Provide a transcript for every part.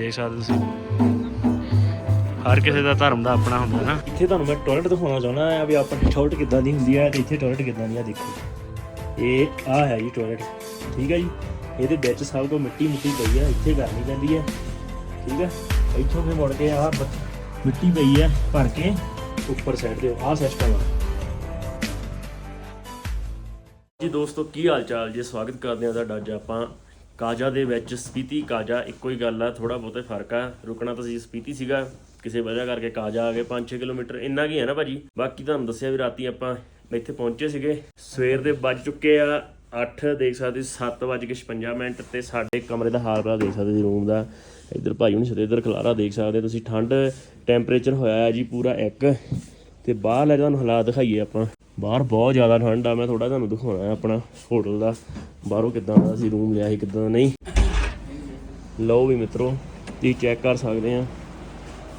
ਦੇਖ ਸਕਦੇ ਤੁਸੀਂ। ਹਰ ਕਿਸੇ ਦਾ ਧਰਮ ਦਾ ਆਪਣਾ ਹੁੰਦਾ ਨਾ। ਇੱਥੇ ਤੁਹਾਨੂੰ ਮੈਂ ਟਾਇਲਟ ਦਿਖਾਉਣਾ ਚਾਹੁੰਦਾ ਆ ਵੀ ਆਪਣੀ ਟਾਇਲਟ ਕਿੱਦਾਂ ਦੀ ਹੁੰਦੀ ਹੈ ਤੇ ਇੱਥੇ ਟਾਇਲਟ ਕਿੱਦਾਂ ਦੀ ਆ, ਦੇਖੋ। ਇਹ ਆ ਹੈ ਜੀ ਟਾਇਲਟ ਠੀਕ ਹੈ ਜੀ? ਇਹਦੇ ਵਿੱਚ ਸਭ ਕੋ ਮਿੱਟੀ ਮਿੱਟੀ ਪਈ ਆ ਇੱਥੇ ਕਰਨੀ ਪੈਂਦੀ ਹੈ, ਠੀਕ ਹੈ? ਇੱਥੋਂ ਫੇ ਮੁੜ ਕੇ ਆ ਮਿੱਟੀ ਪਈ ਹੈ, ਭਰ ਕੇ ਉੱਪਰ ਸਾਈਡ ਤੇ, ਆਹ ਸਿਸਟਮ ਆ। ਜੀ ਦੋਸਤੋ, ਕੀ ਹਾਲ ਚਾਲ? ਜੀ, ਸਵਾਗਤ ਕਰਦੇ ਹਾਂ ਤੁਹਾਡਾ ਅੱਜ ਆਪਾਂ ਕਾਜਾ ਦੇ ਵਿੱਚ ਸਪੀਤੀ ਕਾਜਾ, ਇੱਕੋ ਹੀ ਗੱਲ ਆ ਥੋੜਾ ਬਹੁਤਾ ਫ਼ਰਕ ਆ। ਰੁਕਣਾ ਤਾਂ ਸੀ ਸਪੀਤੀ ਸੀਗਾ, ਕਿਸੇ ਵਜ੍ਹਾ ਕਰਕੇ ਕਾਜਾ ਆ ਗਏ 5-6 ਕਿਲੋਮੀਟਰ। ਇੰਨਾ ਕੀ ਹੈ ਨਾ ਭਾਜੀ? ਬਾਕੀ ਤੁਹਾਨੂੰ ਦੱਸਿਆ ਵੀ ਰਾਤੀ ਆਪਾਂ ਇੱਥੇ ਪਹੁੰਚੇ ਸੀਗੇ। ਸਵੇਰ ਦੇ ਵੱਜ ਚੁੱਕੇ ਆ 8 ਦੇਖ ਸਕਦੇ 7:56 ਮਿੰਟ ਤੇ ਸਾਡੇ ਕਮਰੇ ਦਾ ਹਾਲ ਭਰਾ ਦੇਖ ਸਕਦੇ ਜੀ ਰੂਮ ਦਾ। ਇੱਧਰ ਭਾਈ ਹੁਣ ਸਿਰੇ ਇੱਧਰ ਖਲਾਰਾ ਦੇਖ ਸਕਦੇ ਤੁਸੀਂ। ਠੰਡ ਟੈਂਪਰੇਚਰ ਹੋਇਆ ਹੈ ਜੀ ਪੂਰਾ 1 ਤੇ ਬਾਹਰ ਲੈ ਤੁਹਾਨੂੰ ਹਾਲਾਤ ਦਿਖਾਈਏ ਆਪਾਂ। ਬਾਹਰ ਬਹੁਤ ਜ਼ਿਆਦਾ ਠੰਡ ਆ, ਮੈਂ ਥੋੜਾ ਤੁਹਾਨੂੰ ਦਿਖਾਉਣਾ ਹੈ ਆਪਣਾ ਹੋਟਲ ਦਾ, ਬਾਹਰੋਂ ਕਿੱਦਾਂ ਦਾ ਅਸੀਂ ਰੂਮ ਲਿਆ ਸੀ, ਕਿੱਦਾਂ ਦਾ ਨਹੀਂ। ਲਓ ਵੀ ਮਿੱਤਰੋ, ਤੁਸੀਂ ਚੈੱਕ ਕਰ ਸਕਦੇ ਆ।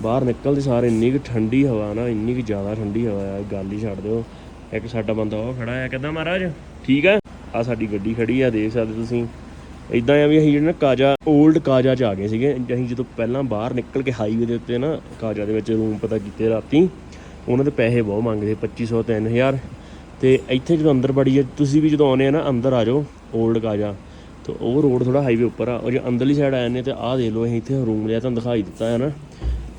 ਬਾਹਰ ਨਿਕਲਦੇ ਸਾਰੇ ਇੰਨੀ ਕੁ ਠੰਡੀ ਹਵਾ ਨਾ, ਇੰਨੀ ਕੁ ਜ਼ਿਆਦਾ ਠੰਡੀ ਹਵਾ ਆ, ਗੱਲ ਹੀ ਛੱਡ ਦਿਓ। ਇੱਕ ਸਾਡਾ ਬੰਦਾ ਉਹ ਖੜਾ ਆ ਕਹਿੰਦਾ ਮਹਾਰਾਜ? ਠੀਕ ਆ? ਆ ਸਾਡੀ ਗੱਡੀ ਖੜੀ ਆ, ਦੇਖ ਸਕਦੇ ਤੁਸੀਂ। ਇਦਾਂ ਆ ਵੀ ਅਸੀਂ ਜਿਹੜਾ ਨਾ ਕਾਜਾ 올ਡ ਕਾਜਾ ਚ ਆ ਗਏ ਸੀਗੇ। ਅਸੀਂ ਜਦੋਂ ਪਹਿਲਾਂ ਬਾਹਰ ਨਿਕਲ ਕੇ ਹਾਈਵੇ ਦੇ ਉੱਤੇ ਨਾ, ਕਾਜਾ ਦੇ ਵਿੱਚ ਰੂਮ ਪਤਾ ਕੀਤੇ ਰਾਤੀ, ਉਹਨਾਂ ਦੇ ਪੈਸੇ ਬਹੁਤ ਮੰਗਦੇ 2500 3000 ਤੇ ਇੱਥੇ ਜਦੋਂ ਅੰਦਰ ਬੜੀ ਤੁਸੀਂ ਵੀ ਜਦੋਂ ਆਉਨੇ ਆ ਨਾ, ਅੰਦਰ ਆ ਜਾਓ 올ਡ ਕਾਜਾ ਤੇ ਉਹ ਰੋਡ ਥੋੜਾ ਹਾਈਵੇ ਉੱਪਰ ਆ। ਉਹ ਜੇ ਅੰਦਰਲੀ ਸਾਈਡ ਆਏ ਨੇ ਤੇ ਆਹ ਦੇਖ ਲਓ, ਅਸੀਂ ਇੱਥੇ ਰੂਮ ਲਿਆ, ਤੁਹਾਨੂੰ ਦਿਖਾਈ ਦਿੱਤਾ ਹੈ ਨਾ।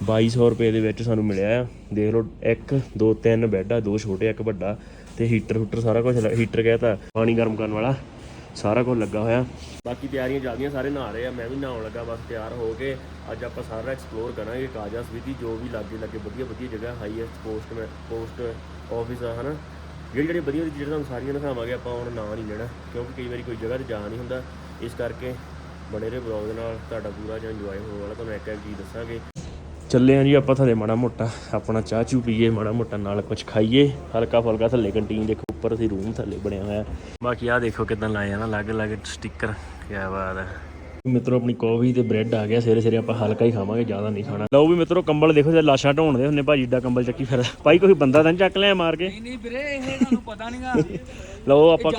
2200 ਰੁਪਏ ਦੇ ਵਿੱਚ ਸਾਨੂੰ ਮਿਲਿਆ ਆ। ਦੇਖ ਲਓ, ਇੱਕ, ਦੋ, ਤਿੰਨ ਬੈੱਡ ਆ, ਦੋ ਛੋਟੇ, ਇੱਕ ਵੱਡਾ। ਤੇ ਹੀਟਰ ਹੂਟਰ ਸਾਰਾ ਕੁਝ ਹੀਟਰ ਕਹਿਤਾ ਪਾਣੀ ਗਰਮ ਕਰਨ ਵਾਲਾ। ਸਾਰਾ ਕੁਝ ਲੱਗਾ ਹੋਇਆ। ਬਾਕੀ ਤਿਆਰੀਆਂ ਚੱਲਦੀਆਂ ਸਾਰੇ ਨਹਾ ਰਹੇ ਆ। ਮੈਂ ਵੀ ਨਹਾਉਣ ਲੱਗਾ, ਬਸ ਤਿਆਰ ਹੋ ਕੇ ਅੱਜ ਆਪਾਂ ਸਾਰਾ ਐਕਸਪਲੋਰ ਕਰਾਂਗੇ ਕਾਜਾ ਸਵੀਤੀ ਜੋ ਵੀ ਲਾਗੇ ਲਾਗੇ ਵਧੀਆ ਵਧੀਆ ਜਗ੍ਹਾ ਹਾਈਐਸਟ ਪੋਸਟ ਪੋਸਟ ਆਫਿਸ ਆ, ਹਨਾ। ਜਿਹੜੀ ਜਿਹੜੀ ਵਧੀਆ ਵਧੀਆ ਤੁਹਾਨੂੰ ਸਾਰੀਆਂ ਦਿਖਾਵਾਂਗੇ, ਆਪਾਂ ਹੁਣ ਨਾਂ ਨਹੀਂ ਲੈਣਾ, ਕਿਉਂਕਿ ਕਈ ਵਾਰੀ ਕੋਈ ਜਗ੍ਹਾ ਤੇ ਜਾ ਨਹੀਂ ਹੁੰਦਾ। ਇਸ ਕਰਕੇ ਬਣੇ ਰਹੇ ਬਲੌਗ ਦੇ ਨਾਲ, ਤੁਹਾਡਾ ਪੂਰਾ ਜਿਹਾ ਇੰਜੋਏ ਹੋਣ ਵਾਲਾ। ਤੁਹਾਨੂੰ ਇੱਕ ਇੱਕ ਚੀਜ਼ ਦੱਸਾਂਗੇ। ਚੱਲੇ ਆਂ ਜੀ ਆਪਾਂ ਥੱਲੇ ਮਾੜਾ ਮੋਟਾ, ਆਪਣਾ ਚਾਹ ਚੂ ਪੀਏ, ਮਾੜਾ ਮੋਟਾ ਨਾਲ ਕੁਝ ਖਾਈਏ। ਹਲਕਾ ਫੁਲਕਾ ਥੱਲੇ ਕੰਟੀਨ ਦੇਖੋ, ਉੱਪਰ ਅਸੀਂ ਰੂਮ ਥੱਲੇ ਬਣਿਆ ਹੋਇਆ। ਬਾਕੀ ਆਹ ਦੇਖੋ ਕਿਦਾਂ ਲਾਏ ਆ ਨਾ ਅਲੱਗ ਅਲੱਗ ਸਟicker ਕਿਆ ਬਾਤ ਹੈ। ਮਿੱਤਰੋ ਆਪਣੀ ਕੌਫੀ ਤੇ ਬ੍ਰੈਡ ਆ ਗਿਆ ਸਵੇਰੇ ਸਵੇਰੇ ਆਪਾਂ ਹਲਕਾ ਹੀ ਖਾਵਾਂਗੇ ਜ਼ਿਆਦਾ ਨਹੀਂ ਖਾਣਾ। ਲਓ ਵੀ ਮਿੱਤਰੋ ਕੰਬਲ ਦੇਖੋ ਜੇ ਲਾਸ਼ਾਂ ਢੋਣਦੇ ਹੁੰਨੇ ਭਾਜੀ ਏਡਾ ਕੰਬਲ ਚੱਕੀ ਫਿਰ ਭਾਈ ਕੋਈ ਬੰਦਾ ਤਾਂ ਨੀ ਚੱਕ ਲਿਆ ਮਾਰ ਕੇ? ਨਹੀਂ ਵੀਰੇ ਇਹ ਤੁਹਾਨੂੰ ਪਤਾ ਨਹੀਂਗਾ ਲਓ ਆਪਾਂ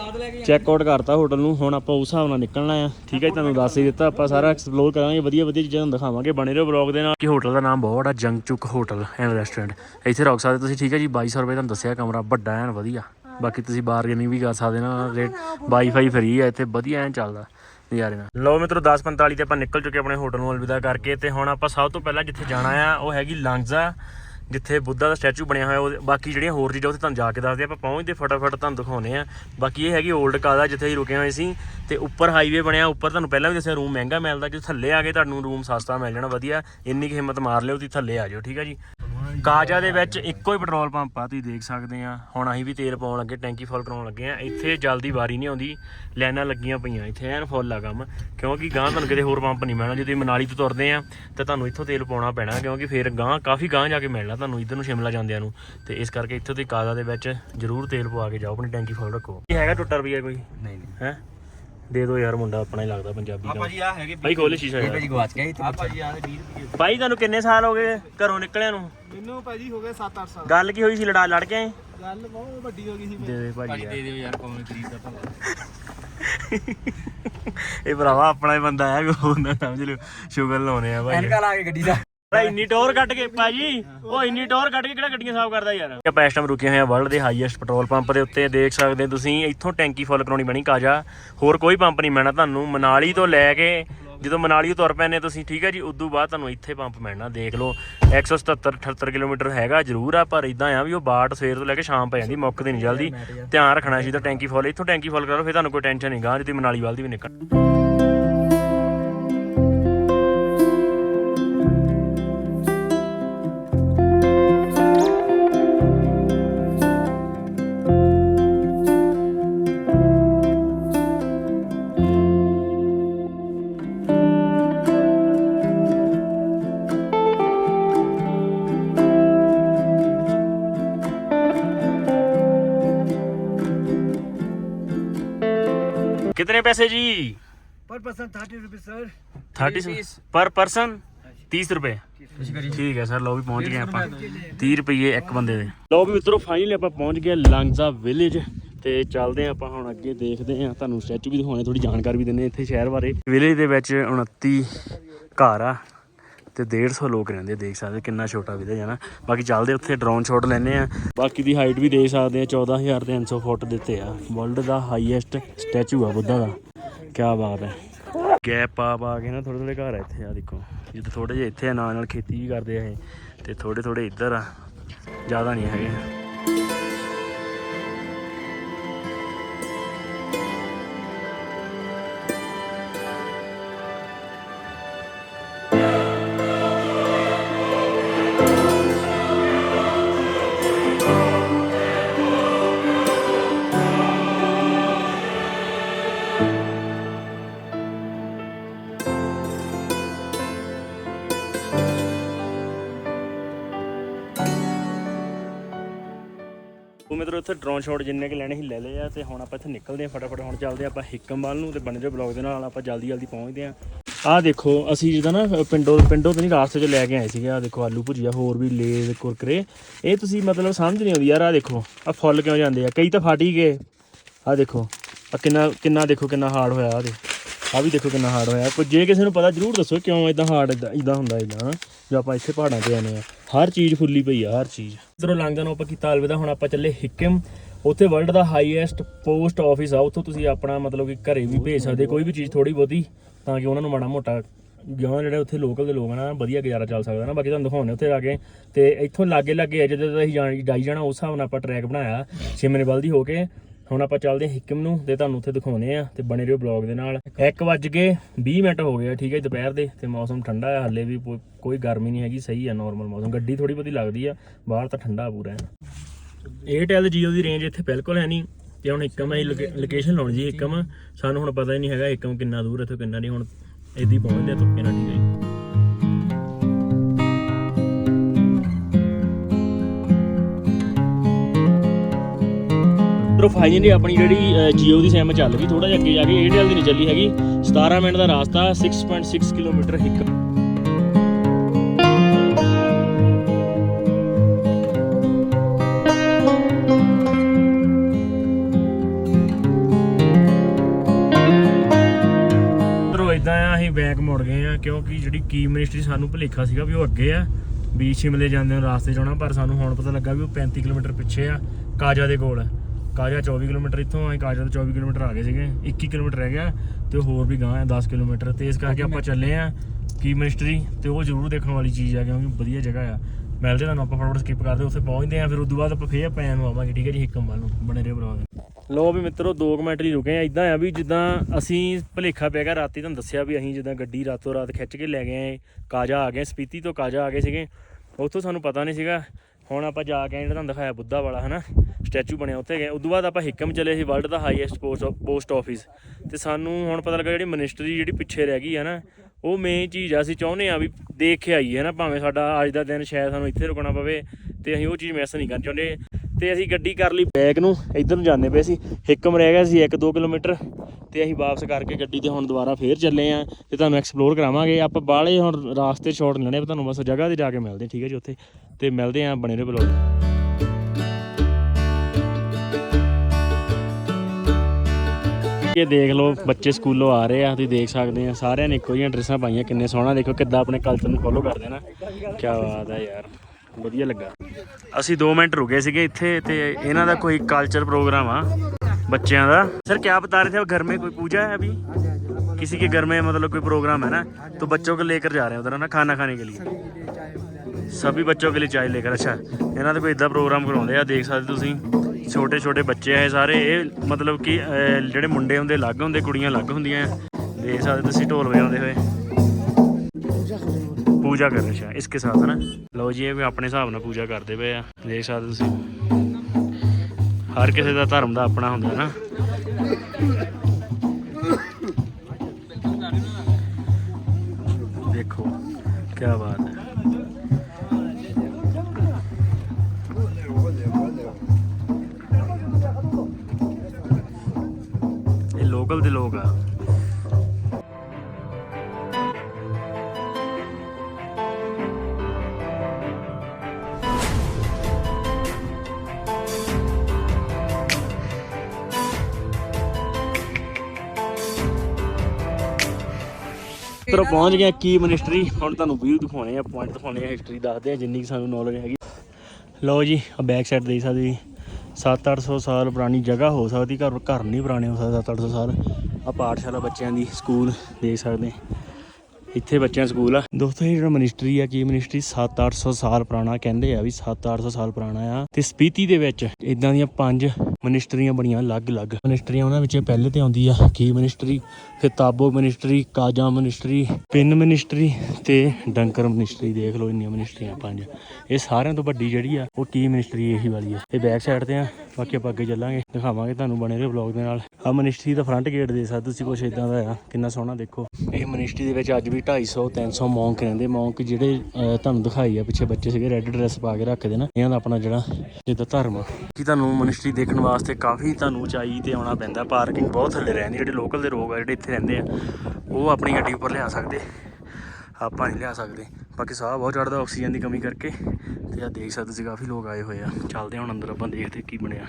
ਚੈੱਕ ਆਊਟ ਕਰਤਾ ਹੋਟਲ ਨੂੰ ਹੁਣ ਆਪਾਂ ਉਸ ਹਿਸਾਬ ਨਾਲ ਨਿਕਲਣਾ ਆ ਠੀਕ ਹੈ ਜੀ, ਤੁਹਾਨੂੰ ਦੱਸ ਹੀ ਦਿੱਤਾ ਆਪਾਂ ਸਾਰਾ ਐਕਸਪਲੋਰ ਕਰਾਂਗੇ ਵਧੀਆ ਵਧੀਆ ਚੀਜ਼ਾਂ ਤੁਹਾਨੂੰ ਦਿਖਾਵਾਂਗੇ ਬਣੇ ਰਹੋ ਬਲੌਗ ਦੇ ਨਾਲ। ਕਿ ਹੋਟਲ ਦਾ ਨਾਮ ਬਹੁਤ ਆ ਜੰਗਚੁਕ ਹੋਟਲ ਐਂਡ ਰੈਸਟੋਰੈਂਟ ਇੱਥੇ ਰੁਕ ਸਕਦੇ ਤੁਸੀਂ ਠੀਕ ਹੈ ਜੀ 2200 ਰੁਪਏ ਤੁਹਾਨੂੰ ਦੱਸਿਆ ਕਮਰਾ ਵੱਡਾ ਐਨ ਵਧੀਆ। ਬਾਕੀ ਤੁਸੀਂ ਬਾਰਗੇਨਿੰਗ ਵੀ ਕਰ ਸਕਦੇ ਨਾ ਰੇਟ ਵਾਈਫਾਈ ਫ੍ਰੀ ਹੈ ਇੱਥੇ ਵਧੀਆ ਐਨ ਚੱਲਦਾ। ਨਜ਼ਾਰੇ ਨਾਲ ਲਓ ਮਿੱਤਰੋ 10:45 ਤੇ ਆਪਾਂ ਨਿਕਲ ਚੁੱਕੇ ਆਪਣੇ ਹੋਟਲ ਨੂੰ ਅਲਵਿਦਾ ਕਰਕੇ ਤੇ ਹੁਣ ਆਪਾਂ ਸਭ ਤੋਂ ਪਹਿਲਾਂ ਜਿੱਥੇ ਜਾਣਾ ਆ, ਉਹ ਹੈਗੀ ਲਾਂਗਜ਼ਾ। ਜਿੱਥੇ ਬੁੱਧਾ ਦਾ ਸਟੈਚੂ ਬਣਿਆ ਹੋਇਆ ਉਹ ਬਾਕੀ ਜਿਹੜੀਆਂ ਹੋਰ ਚੀਜ਼ਾਂ ਉੱਥੇ ਤੁਹਾਨੂੰ ਜਾ ਕੇ ਦੱਸਦੇ ਆਪਾਂ ਪਹੁੰਚਦੇ ਫਟਾਫਟ ਤੁਹਾਨੂੰ ਦਿਖਾਉਨੇ ਆ। ਬਾਕੀ ਇਹ ਹੈਗੀ 올ਡ ਕਾਜ਼ਾ ਜਿੱਥੇ ਅਸੀਂ ਰੁਕੇ ਹੋਏ ਸੀ, ਤੇ ਉੱਪਰ ਹਾਈਵੇ ਬਣਿਆ, ਉੱਪਰ ਤੁਹਾਨੂੰ ਪਹਿਲਾਂ ਵੀ ਦੱਸਿਆ ਰੂਮ ਮਹਿੰਗਾ ਮਿਲਦਾ ਜੇ ਥੱਲੇ ਆ ਕੇ ਤੁਹਾਨੂੰ ਰੂਮ ਸਸਤਾ ਮਿਲ ਜਾਣਾ, ਵਧੀਆ, ਇੰਨੀ ਕਿ ਹਿੰਮਤ ਮਾਰ ਲਿਓ, ਤੁਸੀਂ ਥੱਲੇ ਆ ਜਾਓ, ਠੀਕ ਹੈ ਜੀ? ਕਾਜਾ ਦੇ ਵਿੱਚ ਇੱਕੋ ਹੀ ਪੈਟਰੋਲ ਪੰਪ ਆ, ਤੁਸੀਂ ਦੇਖ ਸਕਦੇ ਆ। ਹੁਣ ਅਸੀਂ ਵੀ ਤੇਲ ਪਾਉਣ ਲੱਗੇ, ਟੈਂਕੀ ਫੁੱਲ ਕਰਾਉਣ ਲੱਗੇ ਆ। ਇੱਥੇ ਜਲਦੀ ਵਾਰੀ ਨਹੀਂ ਆਉਂਦੀ, ਲਾਈਨਾਂ ਲੱਗੀਆਂ ਪਈਆਂ, ਇੱਥੇ ਐਨ ਫੁੱਲ ਆ ਕੰਮ, ਕਿਉਂਕਿ ਗਾਂ ਤੁਹਾਨੂੰ ਕਿਤੇ ਹੋਰ ਪੰਪ ਨਹੀਂ ਮਿਲਣਾ ਜੇ ਤੁਸੀਂ ਮਨਾਲੀ ਤੋਂ ਤੁਰਦੇ ਆ, ਤਾਂ ਤੁਹਾਨੂੰ ਇੱਥੋਂ ਤੇਲ ਪਾਉਣਾ ਪੈਣਾ, ਕਿਉਂਕਿ ਫਿਰ ਗਾਂ ਕਾਫੀ ਗਾਂ ਜਾ ਕੇ ਮਿਲਣਾ। ਤੁਹਾਨੂੰ ਇੱਧਰ ਨੂੰ ਸ਼ਿਮਲਾ ਜਾਂਦਿਆਂ ਨੂੰ ਤੇ ਇਸ ਕਰਕੇ ਇੱਥੋਂ ਤੁਸੀਂ ਕਾਜਾ ਦੇ ਵਿੱਚ ਜ਼ਰੂਰ ਤੇਲ ਪਵਾ ਕੇ ਜਾਓ ਆਪਣੀ ਟੈਂਕੀ ਫੁੱਲ ਰੱਖੋ। ਇਹ ਹੈਗਾ ਟੁੱਟਾ ਰੁਪਈਆ ਕੋਈ? ਨਹੀਂ ਨਹੀਂ। ਹੈ? ਦੇ ਦਿਓ ਯਾਰ ਮੁੰਡਾ ਆਪਣਾ ਹੀ ਲੱਗਦਾ ਪੰਜਾਬੀ ਦਾ। ਭਾਜੀ ਆ ਹੈਗੇ ਭਾਈ ਖੋਲੇ ਸ਼ੀਸ਼ਾ ਇਹ ਭਾਜੀ ਗਵਾਚ ਗਿਆ ਇੱਥੇ ਭਾਜੀ ਆ 20 ਰੁਪਏ ਭਾਈ ਤੁਹਾਨੂੰ ਕਿੰਨੇ ਸਾਲ ਹੋ ਗਏ ਘਰੋਂ ਨਿਕਲਿਆਂ ਨੂੰ? ਮੈਨੂੰ ਭਾਜੀ ਹੋ ਗਏ 7-8 ਸਾਲ। ਗੱਲ ਕੀ ਹੋਈ ਸੀ ਲੜਾ ਲੜ ਕੇ? ਆਏ ਗੱਲ ਬਹੁਤ ਵੱਡੀ ਹੋ ਗਈ ਸੀ ਦੇ ਦੇ ਭਾਜੀ। ਦੇ ਦਿਓ ਯਾਰ ਕੌਣ ਖਰੀਦ ਦਾ ਭਲਾ। ਇਹ ਭਰਾਵਾ ਆਪਣਾ ਹੀ ਬੰਦਾ ਹੈ ਕੋਈ ਨਾ ਸਮਝ ਲਿਓ। ਸ਼ੁਗਰ ਲਾਉਣੇ ਆ ਭਾਈ। ਐਨਕਾ ਲਾ ਕੇ ਗੱਡੀ ਦਾ। ਇੰਨੀ ਟੋਰ ਕੱਢ ਕੇ, ਭਾਜੀ, ਉਹ ਇੰਨੀ ਟੋਰ ਕੱਢ ਕੇ ਕਿਹੜਾ ਗੱਡੀਆਂ ਸਾਫ਼ ਕਰਦਾ ਯਾਰ? ਆਪਾਂ ਇਸ ਟਾਈਮ ਰੁਕੇ ਹੋਏ ਆ ਵਰਲਡ ਦੇ ਹਾਈਐਸਟ ਪੈਟਰੋਲ ਪੰਪ ਦੇ ਉੱਤੇ, ਦੇਖ ਸਕਦੇ ਤੁਸੀਂ, ਇੱਥੋਂ ਟੈਂਕੀ ਫੁੱਲ ਕਰਾਉਣੀ ਬਣੀ ਕਾਜਾ। ਹੋਰ ਕੋਈ ਪੰਪ ਨਹੀਂ ਮਿਲਣਾ ਤੁਹਾਨੂੰ, ਮਨਾਲੀ ਤੋਂ ਲੈ ਕੇ, ਜਦੋਂ ਮਨਾਲੀ ਤੋਂ ਤੁਰ ਪੈਨੇ ਤੁਸੀਂ, ਠੀਕ ਹੈ ਜੀ, ਉਦੋਂ ਬਾਅਦ ਤੁਹਾਨੂੰ ਇੱਥੇ ਪੰਪ ਮਿਲਣਾ, ਦੇਖ ਲਓ। 177 78 ਕਿਲੋਮੀਟਰ ਹੈਗਾ, ਜ਼ਰੂਰ ਆ, ਪਰ ਇਦਾਂ ਆ ਵੀ ਉਹ ਬਾਟ ਸਵੇਰ ਤੋਂ ਲੈ ਕੇ ਸ਼ਾਮ ਪੈ ਜਾਂਦੀ ਮੁੱਕਦੀ ਨਹੀਂ ਜਲਦੀ। ਧਿਆਨ ਰੱਖਣਾ ਚਾਹੀਦਾ, ਟੈਂਕੀ ਫੁੱਲ ਇੱਥੋਂ ਟੈਂਕੀ ਫੁੱਲ ਕਰੋ ਫਿਰ ਤੁਹਾਨੂੰ ਕੋਈ ਟੈਨਸ਼ਨ ਨਹੀਂ ਗਾ ਜੇ ਮਨਾਲੀ ਵੱਲ ਦੀ ਵੀ ਨਿਕਲ कितने पैसे जी ਪਰ ਪਰਸਨ 30 ਰੁਪਏ ਸਰ 30 ਪਰ ਪਰਸਨ 30 ਰੁਪਏ ਠੀਕ ਹੈ ਸਰ ਲਓ ਵੀ ਪਹੁੰਚ ਗਏ ਆਪਾਂ 30 ਰੁਪਏ ਇੱਕ ਬੰਦੇ ਦੇ ਲਓ ਵੀ ਮਿੱਤਰੋ ਫਾਈਨਲੀ ਆਪਾਂ ਪਹੁੰਚ ਗਏ ਲਾਂਗਜ਼ਾ ਵਿਲੇਜ ਤੇ ਚੱਲਦੇ ਹਾਂ ਆਪਾਂ ਹੁਣ ਅੱਗੇ ਦੇਖਦੇ ਹਾਂ ਤੁਹਾਨੂੰ ਸਟੈਚੂ ਵੀ ਦਿਖਾਉਣੇ ਥੋੜੀ ਜਾਣਕਾਰੀ ਵੀ ਦਿੰਦੇ ਹਾਂ ਇੱਥੇ ਸ਼ਹਿਰ ਬਾਰੇ ਵਿਲੇਜ ਦੇ ਵਿੱਚ 29 ਘਰ ਆ ਤੇ 150 ਲੋਕ ਰਹਿੰਦੇ ਦੇਖ ਸਕਦੇ ਕਿੰਨਾ ਛੋਟਾ ਵਿਲੇਜ ਹੈ ਨਾ ਬਾਕੀ ਚੱਲਦੇ ਉੱਥੇ ਡਰੋਨ ਸ਼ਾਟ ਲੈਨੇ ਆ। ਬਾਕੀ ਦੀ ਹਾਈਟ ਵੀ ਦੇਖ ਸਕਦੇ ਆ 14300 ਫੁੱਟ ਦਿੱਤੇ ਆ। ਵਰਲਡ ਦਾ ਹਾਈਐਸਟ ਸਟੈਚੂ ਆ ਬੁੱਧਾ ਦਾ। ਕੀ ਬਾਤ ਹੈ। ਗੈਪ ਪਾ ਪਾ ਕੇ ਨਾ ਥੋੜੇ ਥੋੜੇ ਘਰ ਆ ਇੱਥੇ ਆ ਦੇਖੋ। ਜਿੱਦ ਥੋੜੇ ਜਿਹੇ ਇੱਥੇ ਆ, ਨਾਲ ਨਾਲ ਖੇਤੀ ਵੀ ਕਰਦੇ ਆ ਇਹ। ਤੇ ਥੋੜੇ ਥੋੜੇ ਇੱਧਰ ਆ, ਜ਼ਿਆਦਾ ਨਹੀਂ ਹੈਗੇ। ਉੱਥੇ ਡਰੋਨ ਸ਼ਾਟ ਜਿੰਨੇ ਕਿ ਲੈਣੇ ਸੀ ਲੈ ਲਏ ਆ ਤੇ ਹੁਣ ਆਪਾਂ ਇੱਥੇ ਨਿਕਲਦੇ ਆ ਫਟਾਫਟ, ਹੁਣ ਚੱਲਦੇ ਆ ਆਪਾਂ ਹਿੱਕਮ ਵੱਲ ਨੂੰ ਤੇ ਬਣੇ ਦੇ ਬਲੌਗ ਦੇ ਨਾਲ ਆਪਾਂ ਜਲਦੀ ਜਲਦੀ ਪਹੁੰਚਦੇ ਆ ਆਹ ਦੇਖੋ, ਅਸੀਂ ਜਿੱਦਾਂ ਨਾ ਪਿੰਡੋਂ ਪਿੰਡੋਂ ਤੋਂ ਨਹੀਂ ਰਾਸਤੇ 'ਚ ਲੈ ਕੇ ਆਏ ਸੀਗੇ। ਆਹ ਦੇਖੋ, ਆਲੂ ਭੁਜੀਆ, ਹੋਰ ਵੀ ਲੇਜ਼, ਕੁਰਕਰੇ। ਇਹ ਤੁਸੀਂ ਮਤਲਬ ਸਮਝ ਨਹੀਂ ਆਉਂਦੀ ਯਾਰ, ਆਹ ਦੇਖੋ, ਆਹ ਫੁੱਲ ਕਿਉਂ ਜਾਂਦੇ ਆ? ਕਈ ਤਾਂ ਫਟ ਹੀ ਗਏ। ਆਹ ਦੇਖੋ ਆ ਕਿੰਨਾ ਕਿੰਨਾ ਦੇਖੋ, ਕਿੰਨਾ ਹਾਰਡ ਹੋਇਆ ਆਹ ਦੇ ਆ ਵੀ ਦੇਖੋ ਕਿੰਨਾ ਹਾਰਡ ਹੋਇਆ। ਜੇ ਕਿਸੇ ਨੂੰ ਪਤਾ, ਜਰੂਰ ਦੱਸੋ ਕਿਉਂ ਇਦਾਂ ਹਾਰਡ ਇਦਾਂ ਹੁੰਦਾ ਇਦਾਂ ਜੋ ਆਪਾਂ ਇੱਥੇ ਪਹਾੜਾਂ ਤੇ ਆਨੇ ਆ ਹਰ ਚੀਜ਼ ਫੁੱਲੀ ਪਈ ਆ, ਹਰ ਚੀਜ਼। ਇਧਰੋਂ ਲੰਘਦਾ ਨੂੰ ਆਪਾਂ ਕੀਤਾ ਅਲਵਿਦਾ, ਹੁਣ ਆਪਾਂ ਚੱਲੇ ਹਿੱਕਮ। ਉੱਥੇ ਵਰਲਡ ਦਾ ਹਾਈਐਸਟ ਪੋਸਟ ਆਫਿਸ ਆ, ਉੱਥੋਂ ਤੁਸੀਂ ਆਪਣਾ ਮਤਲਬ ਕਿ ਘਰੇ ਵੀ ਭੇਜ ਸਕਦੇ, ਕੋਈ ਵੀ ਚੀਜ਼ ਥੋੜੀ ਬਹੁਤੀ, ਤਾਂ ਕਿ ਉਹਨਾਂ ਨੂੰ ਮਾੜਾ ਮੋਟਾ ਗਾਂ ਜਿਹੜੇ ਉੱਥੇ ਲੋਕਲ ਦੇ ਲੋਕ ਆ ਨਾ, ਵਧੀਆ ਗੁਜ਼ਾਰਾ ਚੱਲ ਸਕਦਾ ਨਾ। ਬਾਕੀ ਤੁਹਾਨੂੰ ਦਿਖਾਉਣੇ ਉੱਥੇ ਜਾ ਕੇ। ਤੇ ਇੱਥੋਂ ਲਾਗੇ ਲਾਗੇ ਜਦੋਂ ਅਸੀਂ ਜਾਈ ਜਾਣਾ, ਉਸ ਹਿਸਾਬ ਨਾਲ ਆਪਾਂ ਟਰੈਕ ਬਣਾਇਆ ਛਿਮਨੇ ਵੱਲ ਦੀ ਹੋ ਕੇ। ਹੁਣ ਆਪਾਂ ਚੱਲਦੇ ਹਾਂ ਹਿਕਮ ਨੂੰ ਤੇ ਤੁਹਾਨੂੰ ਉੱਥੇ ਦਿਖਾਉਨੇ ਆ ਤੇ ਬਣੇ ਰਹੋ ਬਲੌਗ ਦੇ ਨਾਲ। 1 ਵੱਜ ਕੇ 20 ਮਿੰਟ ਹੋ ਗਏ ਆ, ਠੀਕ ਹੈ ਜੀ, ਦੁਪਹਿਰ ਦੇ ਤੇ ਮੌਸਮ ਠੰਡਾ ਹੈ ਹੱਲੇ ਵੀ ਕੋ- ਕੋਈ ਗਰਮੀ ਨਹੀਂ ਹੈਗੀ ਸਹੀ ਹੈ ਨਾਰਮਲ ਮੌਸਮ। ਗੱਡੀ ਥੋੜੀ ਬਹੁਤੀ ਲੱਗਦੀ ਆ ਬਾਹਰ ਤਾਂ ਠੰਡਾ ਪੂਰਾ ਹੈ। ਏਅਰਟੈਲ ਜੀਓ ਦੀ ਰੇਂਜ ਇੱਥੇ ਬਿਲਕੁਲ ਹੈ ਨਹੀਂ ਤੇ ਹੁਣ ਹਿਕਮ ਹੈ ਲੋਕੇਸ਼ਨ ਲਾਉਣੀ ਜੀ ਇੱਕਮ ਸਾਨੂੰ ਹੁਣ ਪਤਾ ਹੀ ਨਹੀਂ ਹੈਗਾ ਇੱਕਮ ਕਿੰਨਾ ਦੂਰ ਇੱਥੋਂ ਕਿੰਨਾ ਨਹੀਂ ਹੁਣ ਇੱਦੀ ਪਹੁੰਚਦੇ ਆ ਤੁੱਕੇ ਨਾਲ ਠੀਕ ਹੈ ਤਰੋ ਫਾਈਨਲੀ ਆਪਣੀ ਜਿਹੜੀ ਜੀਓ ਦੀ ਸਿਮ ਚੱਲ ਗਈ ਥੋੜਾ ਜਿਹਾ ਅੱਗੇ ਜਾ ਕੇ ਏਅਰਟੈਲ ਦੀ ਨਹੀਂ ਚੱਲੀ ਹੈਗੀ। 17 ਮਿੰਟ ਦਾ ਰਾਸਤਾ 6.6 ਕਿਲੋਮੀਟਰ ਹਿੱਕ ਇਦਾਂ ਆ, ਅਸੀਂ ਬੈਕ ਮੁੜ ਗਏ ਆ, ਕਿਉਂਕਿ ਜਿਹੜੀ ਕੀ ਮਿਨਿਸਟਰੀ ਸਾਨੂੰ ਭੁਲੇਖਾ ਸੀਗਾ ਵੀ ਉਹ ਅੱਗੇ ਆ। ਵੀ ਸ਼ਿਮਲੇ ਜਾਂਦੇ ਨੂੰ ਰਾਸਤੇ 'ਚ ਪਰ ਸਾਨੂੰ ਹੁਣ ਪਤਾ ਲੱਗਾ ਵੀ ਉਹ 35 ਕਿਲੋਮੀਟਰ ਪਿੱਛੇ ਆ, ਕਾਜਾ ਦੇ ਕੋਲ ਕਾਜਾ 24 ਕਿਲੋਮੀਟਰ ਇੱਥੋਂ ਆਏ ਕਾਜਾ ਤੋਂ 24 ਕਿਲੋਮੀਟਰ ਆ ਗਏ ਸੀਗੇ 21 ਕਿਲੋਮੀਟਰ ਰਹਿ ਗਿਆ ਤੇ ਉਹ ਹੋਰ ਵੀ ਗਾਂ ਆ 10 ਕਿਲੋਮੀਟਰ ਤੇ ਇਸ ਕਰਕੇ ਆਪਾਂ ਚੱਲੇ ਆ ਕੀ ਮਿਨਿਸਟਰੀ ਤੇ ਉਹ ਜ਼ਰੂਰ ਦੇਖਣ ਵਾਲੀ ਚੀਜ਼ ਆ ਕਿਉਂਕਿ ਵਧੀਆ ਜਗ੍ਹਾ ਆ। ਮਿਲਦੇ ਤੁਹਾਨੂੰ ਆਪਾਂ ਫਟਾਫਟ ਸਕਿਪ ਕਰਦੇ, ਉੱਥੇ ਪਹੁੰਚਦੇ ਆ, ਫਿਰ ਉਦੋਂ ਬਾਅਦ ਆਪਾਂ ਫੇਰ ਪੈਨ ਨੂੰ ਆਵਾਂਗੇ, ਠੀਕ ਹੈ ਜੀ ਹਿੱਕਮ ਵੱਲ ਨੂੰ ਬਣੇ ਰਹੋ ਬਲੌਗ ਲੋ ਵੀ ਮਿੱਤਰੋ 2 ਮਿੰਟ ਲਈ ਰੁਕੇ ਆ ਇਦਾਂ ਆ ਵੀ ਜਿੱਦਾਂ ਅਸੀਂ ਭਲੇਖਾ ਪੈ ਗਿਆ ਰਾਤੀ ਤੁਹਾਨੂੰ ਦੱਸਿਆ ਵੀ ਅਸੀਂ ਜਿੱਦਾਂ ਗੱਡੀ ਰਾਤੋਂ ਰਾਤ ਖਿੱਚ ਕੇ ਲੈ ਗਏ ਆਏ ਕਾਜਾ ਆ ਗਏ ਸਪੀਤੀ ਤੋਂ ਕਾਜਾ ਆ ਗਏ ਸੀਗੇ, ਉੱਥੋਂ ਸਾਨੂੰ ਪਤਾ ਨਹੀਂ ਸੀਗਾ ਹੁਣ ਆਪਾਂ ਜਾ ਕੇ ਜਿਹੜਾ ਤੁਹਾਨੂੰ ਦਿਖਾਇਆ ਬੁੱਧਾ ਵਾਲਾ, ਹਨਾ? ਸਟੈਚੂ ਬਣਿਆ ਉੱਥੇ ਗਏ। ਉਦੋਂ ਬਾਅਦ ਆਪਾਂ ਹਿੱਕਮ ਚਲੇ ਸੀ ਵਰਲਡ ਦਾ ਹਾਈਐਸਟ ਪੋਸਟ ਪੋਸਟ ਆਫਿਸ ਤੇ ਸਾਨੂੰ ਹੁਣ ਪਤਾ ਲੱਗਾ ਜਿਹੜੀ ਮਿਨਿਸਟਰੀ ਜਿਹੜੀ ਪਿੱਛੇ ਰਹਿ ਗਈ ਹੈ ਨਾ, ਉਹ ਮੇਨ ਚੀਜ਼ ਆ, ਅਸੀਂ ਚਾਹੁੰਦੇ ਆ ਵੀ ਦੇਖ ਕੇ ਆਈਏ ਨਾ ਭਾਵੇਂ ਸਾਡਾ ਅੱਜ ਦਾ ਦਿਨ ਸ਼ਾਇਦ ਸਾਨੂੰ ਇੱਥੇ ਰੁਕਣਾ ਪਵੇ, ਤੇ ਅਸੀਂ ਉਹ ਚੀਜ਼ ਮਿਸ ਨਹੀਂ ਕਰਨੀ ਚਾਹੁੰਦੇ। ਤੇ ਅਸੀਂ ਗੱਡੀ ਕਰ ਲਈ ਬੈਕ ਨੂੰ, ਇੱਧਰ ਨੂੰ ਜਾਂਦੇ ਪਏ ਸੀ। ਹਿੱਕਮ ਰਹਿ ਗਿਆ ਸੀ 1-2 ਕਿਲੋਮੀਟਰ ਤੇ ਅਸੀਂ ਵਾਪਸ ਕਰਕੇ ਗੱਡੀ ਤੇ ਹੁਣ ਦੁਬਾਰਾ ਫੇਰ ਚੱਲੇ ਆ ਤੇ ਤੁਹਾਨੂੰ ਐਕਸਪਲੋਰ ਕਰਾਵਾਂਗੇ। ਆਪਾਂ ਬਾਹਲੇ ਹੁਣ ਰਾਸਤੇ ਸ਼ਾਟ ਲੈਣੇ ਤੁਹਾਨੂੰ ਬਸ ਜਗ੍ਹਾ ਤੇ ਜਾ ਕੇ ਮਿਲਦੇ ਠੀਕ ਹੈ ਜੀ ਉੱਥੇ। ਤੇ ਮਿਲਦੇ ਆ ਬਣੇ ਰਹੋ ਬਲੌਗ ਇਹ ਦੇਖ ਲਓ, ਬੱਚੇ ਸਕੂਲੋਂ ਆ ਰਹੇ ਆ, ਤੁਸੀਂ ਦੇਖ ਸਕਦੇ ਆ, ਸਾਰਿਆਂ ਨੇ ਇੱਕੋ ਜਿਹੀਆਂ ਡਰੈਸਾਂ ਪਾਈਆਂ, ਕਿੰਨੇ ਸੋਹਣਾ, ਦੇਖੋ ਕਿੱਦਾਂ ਆਪਣੇ ਕਲਚਰ ਨੂੰ ਫੋਲੋ ਕਰਦੇ ਨਾ ਕੀ ਬਾਤ ਹੈ ਯਾਰ। ਵਧੀਆ ਲੱਗਾ ਅਸੀਂ 2 ਮਿੰਟ ਰੁਕੇ ਸੀਗੇ ਇੱਥੇ ਤੇ ਇਹਨਾਂ ਦਾ ਕੋਈ ਕਲਚਰ ਪ੍ਰੋਗਰਾਮ ਆ बच्चों का सर क्या बता रहे थे आप घर में कोई पूजा है अभी किसी के घर में मतलब कोई प्रोग्राम है ना तो बच्चों को लेकर जा रहे हैं उधर ना खाना खाने के लिए सभी बच्चों के लिए चाय लेकर अच्छा इन्हों का कोई इदा प्रोग्राम करवाते हैं देख सकते ਤੁਸੀਂ ਛੋਟੇ ਛੋਟੇ ਬੱਚੇ ਆ ਸਾਰੇ ਇਹ ਮਤਲਬ ਕਿ ਜਿਹੜੇ ਮੁੰਡੇ ਹੁੰਦੇ ਅਲੱਗ ਹੁੰਦੇ ਕੁੜੀਆਂ ਅਲੱਗ ਹੁੰਦੀਆਂ ਦੇਖ ਸਕਦੇ ਤੁਸੀਂ ਢੋਲ ਵਜਾਉਂਦੇ ਹੋਏ ਪੂਜਾ ਕਰ ਰਹੇ ਅੱਛਾ ਇਸਕੇ ਸਾਥ ਹੈ ਨਾ ਲਓ ਜੀ, ਇਹ ਵੀ ਆਪਣੇ ਹਿਸਾਬ ਨਾਲ ਪੂਜਾ ਕਰਦੇ ਪਏ ਆ। ਦੇਖ ਸਕਦੇ ਤੁਸੀਂ। ਹਰ ਕਿਸੇ ਦਾ ਧਰਮ ਦਾ ਆਪਣਾ ਹੁੰਦਾ ਨਾ ਦੇਖੋ ਕੀ ਬਾਤ ਹੈ। ਇਹ ਲੋਕਲ ਦੇ ਲੋਕ ਆ। ਮਿੱਤਰੋ ਪਹੁੰਚ ਗਏ ਕੀ ਮਿਨਿਸਟਰੀ ਹੁਣ ਤੁਹਾਨੂੰ ਵੀਊ ਦਿਖਾਉਣੇ ਆ ਪੁਆਇੰਟ ਦਿਖਾਉਣੇ ਆ ਹਿਸਟਰੀ ਦੱਸਦੇ ਆ, ਜਿੰਨੀ ਕੁ ਸਾਨੂੰ ਨੌਲੇਜ ਹੈਗੀ। ਲਓ ਜੀ ਆ ਬੈਕ ਸਾਈਡ ਦੇਖ ਸਕਦੇ ਜੀ। 7-800 ਸਾਲ ਪੁਰਾਣੀ ਜਗ੍ਹਾ ਹੋ ਸਕਦੀ, ਘਰ ਘਰ ਨਹੀਂ ਪੁਰਾਣੇ ਹੋ ਸਕਦੇ 7-800 ਸਾਲ। ਆ ਪਾਠਸ਼ਾਲਾ ਬੱਚਿਆਂ ਦੀ ਸਕੂਲ ਦੇਖ ਸਕਦੇ। ਇੱਥੇ ਬੱਚਿਆਂ ਸਕੂਲ ਆ। ਦੋਸਤੋ, ਇਹ ਜਿਹੜਾ ਮਿਨਿਸਟਰੀ ਆ, ਕੀ ਮਿਨਿਸਟਰੀ 7-800 ਸਾਲ ਪੁਰਾਣਾ ਕਹਿੰਦੇ ਆ ਵੀ 7-800 ਸਾਲ ਪੁਰਾਣਾ ਆ। ਤੇ ਸਪੀਤੀ ਦੇ ਵਿੱਚ ਇਦਾਂ ਦੀਆਂ ਪੰਜ ਮਿਨਿਸਟਰੀਆਂ ਬਣੀਆਂ ਅਲੱਗ-ਅਲੱਗ। ਮਿਨਿਸਟਰੀਆਂ ਉਹਨਾਂ ਵਿੱਚ ਪਹਿਲੇ ਤੇ ਆਉਂਦੀ ਆ ਕੀ ਮਿਨਿਸਟਰੀ, ਫਿਰ Tabo monastery, Kaza monastery, Pin monastery ਤੇ ਡੰਕਰ ਮਿਨਿਸਟਰੀ। ਦੇਖ ਲਓ ਇੰਨੀਆਂ ਮਿਨਿਸਟਰੀਆਂ ਪੰਜ। ਇਹ ਸਾਰਿਆਂ ਤੋਂ ਵੱਡੀ ਜਿਹੜੀ ਆ, ਉਹ ਕੀ ਮਿਨਿਸਟਰੀ ਇਹੀ ਵਾਲੀ ਆ। ਇਹ ਬੈਕ ਸਾਈਡ ਤੇ ਆ। ਬਾਕੀ ਆਪਾਂ ਅੱਗੇ ਚੱਲਾਂਗੇ। ਦਿਖਾਵਾਂਗੇ ਤੁਹਾਨੂੰ ਬਣੇ ਰਹੇ ਵਲੌਗ ਦੇ ਨਾਲ। ਆ ਮਨਿਸਟਰੀ ਦਾ ਫਰੰਟ ਗੇਟ ਦੇ ਸਕਦੇ ਤੁਸੀਂ ਕੁਛ ਇਦਾਂ ਦਾ ਆ। ਕਿੰਨਾ ਸੋਹਣਾ ਦੇਖੋ। ਇਹ ਮਨਿਸਟਰੀ ਦੇ ਵਿੱਚ ਅੱਜ ਵੀ 250 300 ਮੌਂਕ ਰਹਿੰਦੇ। ਮੌਂਕ ਜਿਹੜੇ ਤੁਹਾਨੂੰ ਦਿਖਾਈ ਆ, ਪਿੱਛੇ ਬੱਚੇ ਸੀਗੇ ਰੈੱਡ ਡਰੈਸ ਪਾ ਕੇ ਰੱਖਦੇ ਨਾ। ਇਹਨਾਂ ਦਾ ਆਪਣਾ ਜਿਹੜਾ, ਜਿੱਦਾਂ ਧਰਮ ਆ। ਕਿ ਤੁਹਾਨੂੰ ਮਨਿਸਟਰੀ ਦੇਖਣ ਵਾਸਤੇ ਕਾਫੀ ਤੁਹਾਨੂੰ ਉਚਾਈ ਤੇ ਆਉਣਾ ਪੈਂਦਾ। ਪਾਰਕਿੰਗ ਬਹੁਤ ਥੱਲੇ ਰਹਿੰਦੀ, ਜਿਹੜੇ ਲੋਕਲ ਦੇ ਲੋਕ ਆ, ਜਿਹੜੇ ਇੱਥੇ ਰਹਿੰਦੇ ਆ, ਉਹ ਆਪਣੀ ਗੱਡੀ ਉੱਪਰ ਲਿਆ ਸਕਦੇ। ਆਪਾਂ ਨਹੀਂ ਲਿਆ ਸਕਦੇ। ਬਾਕੀ ਸਾਹ ਬਹੁਤ ਚੜਦਾ ਆਕਸੀਜਨ ਦੀ ਕਮੀ ਕਰਕੇ। ਤੇ ਆ ਦੇਖ ਸਕਦੇ ਤੁਸੀਂ ਕਾਫੀ ਲੋਕ ਆਏ ਹੋਏ ਆ। ਚੱਲਦੇ ਹੁਣ ਅੰਦਰ, ਆਪਾਂ ਦੇਖਦੇ ਕੀ ਬਣਿਆ।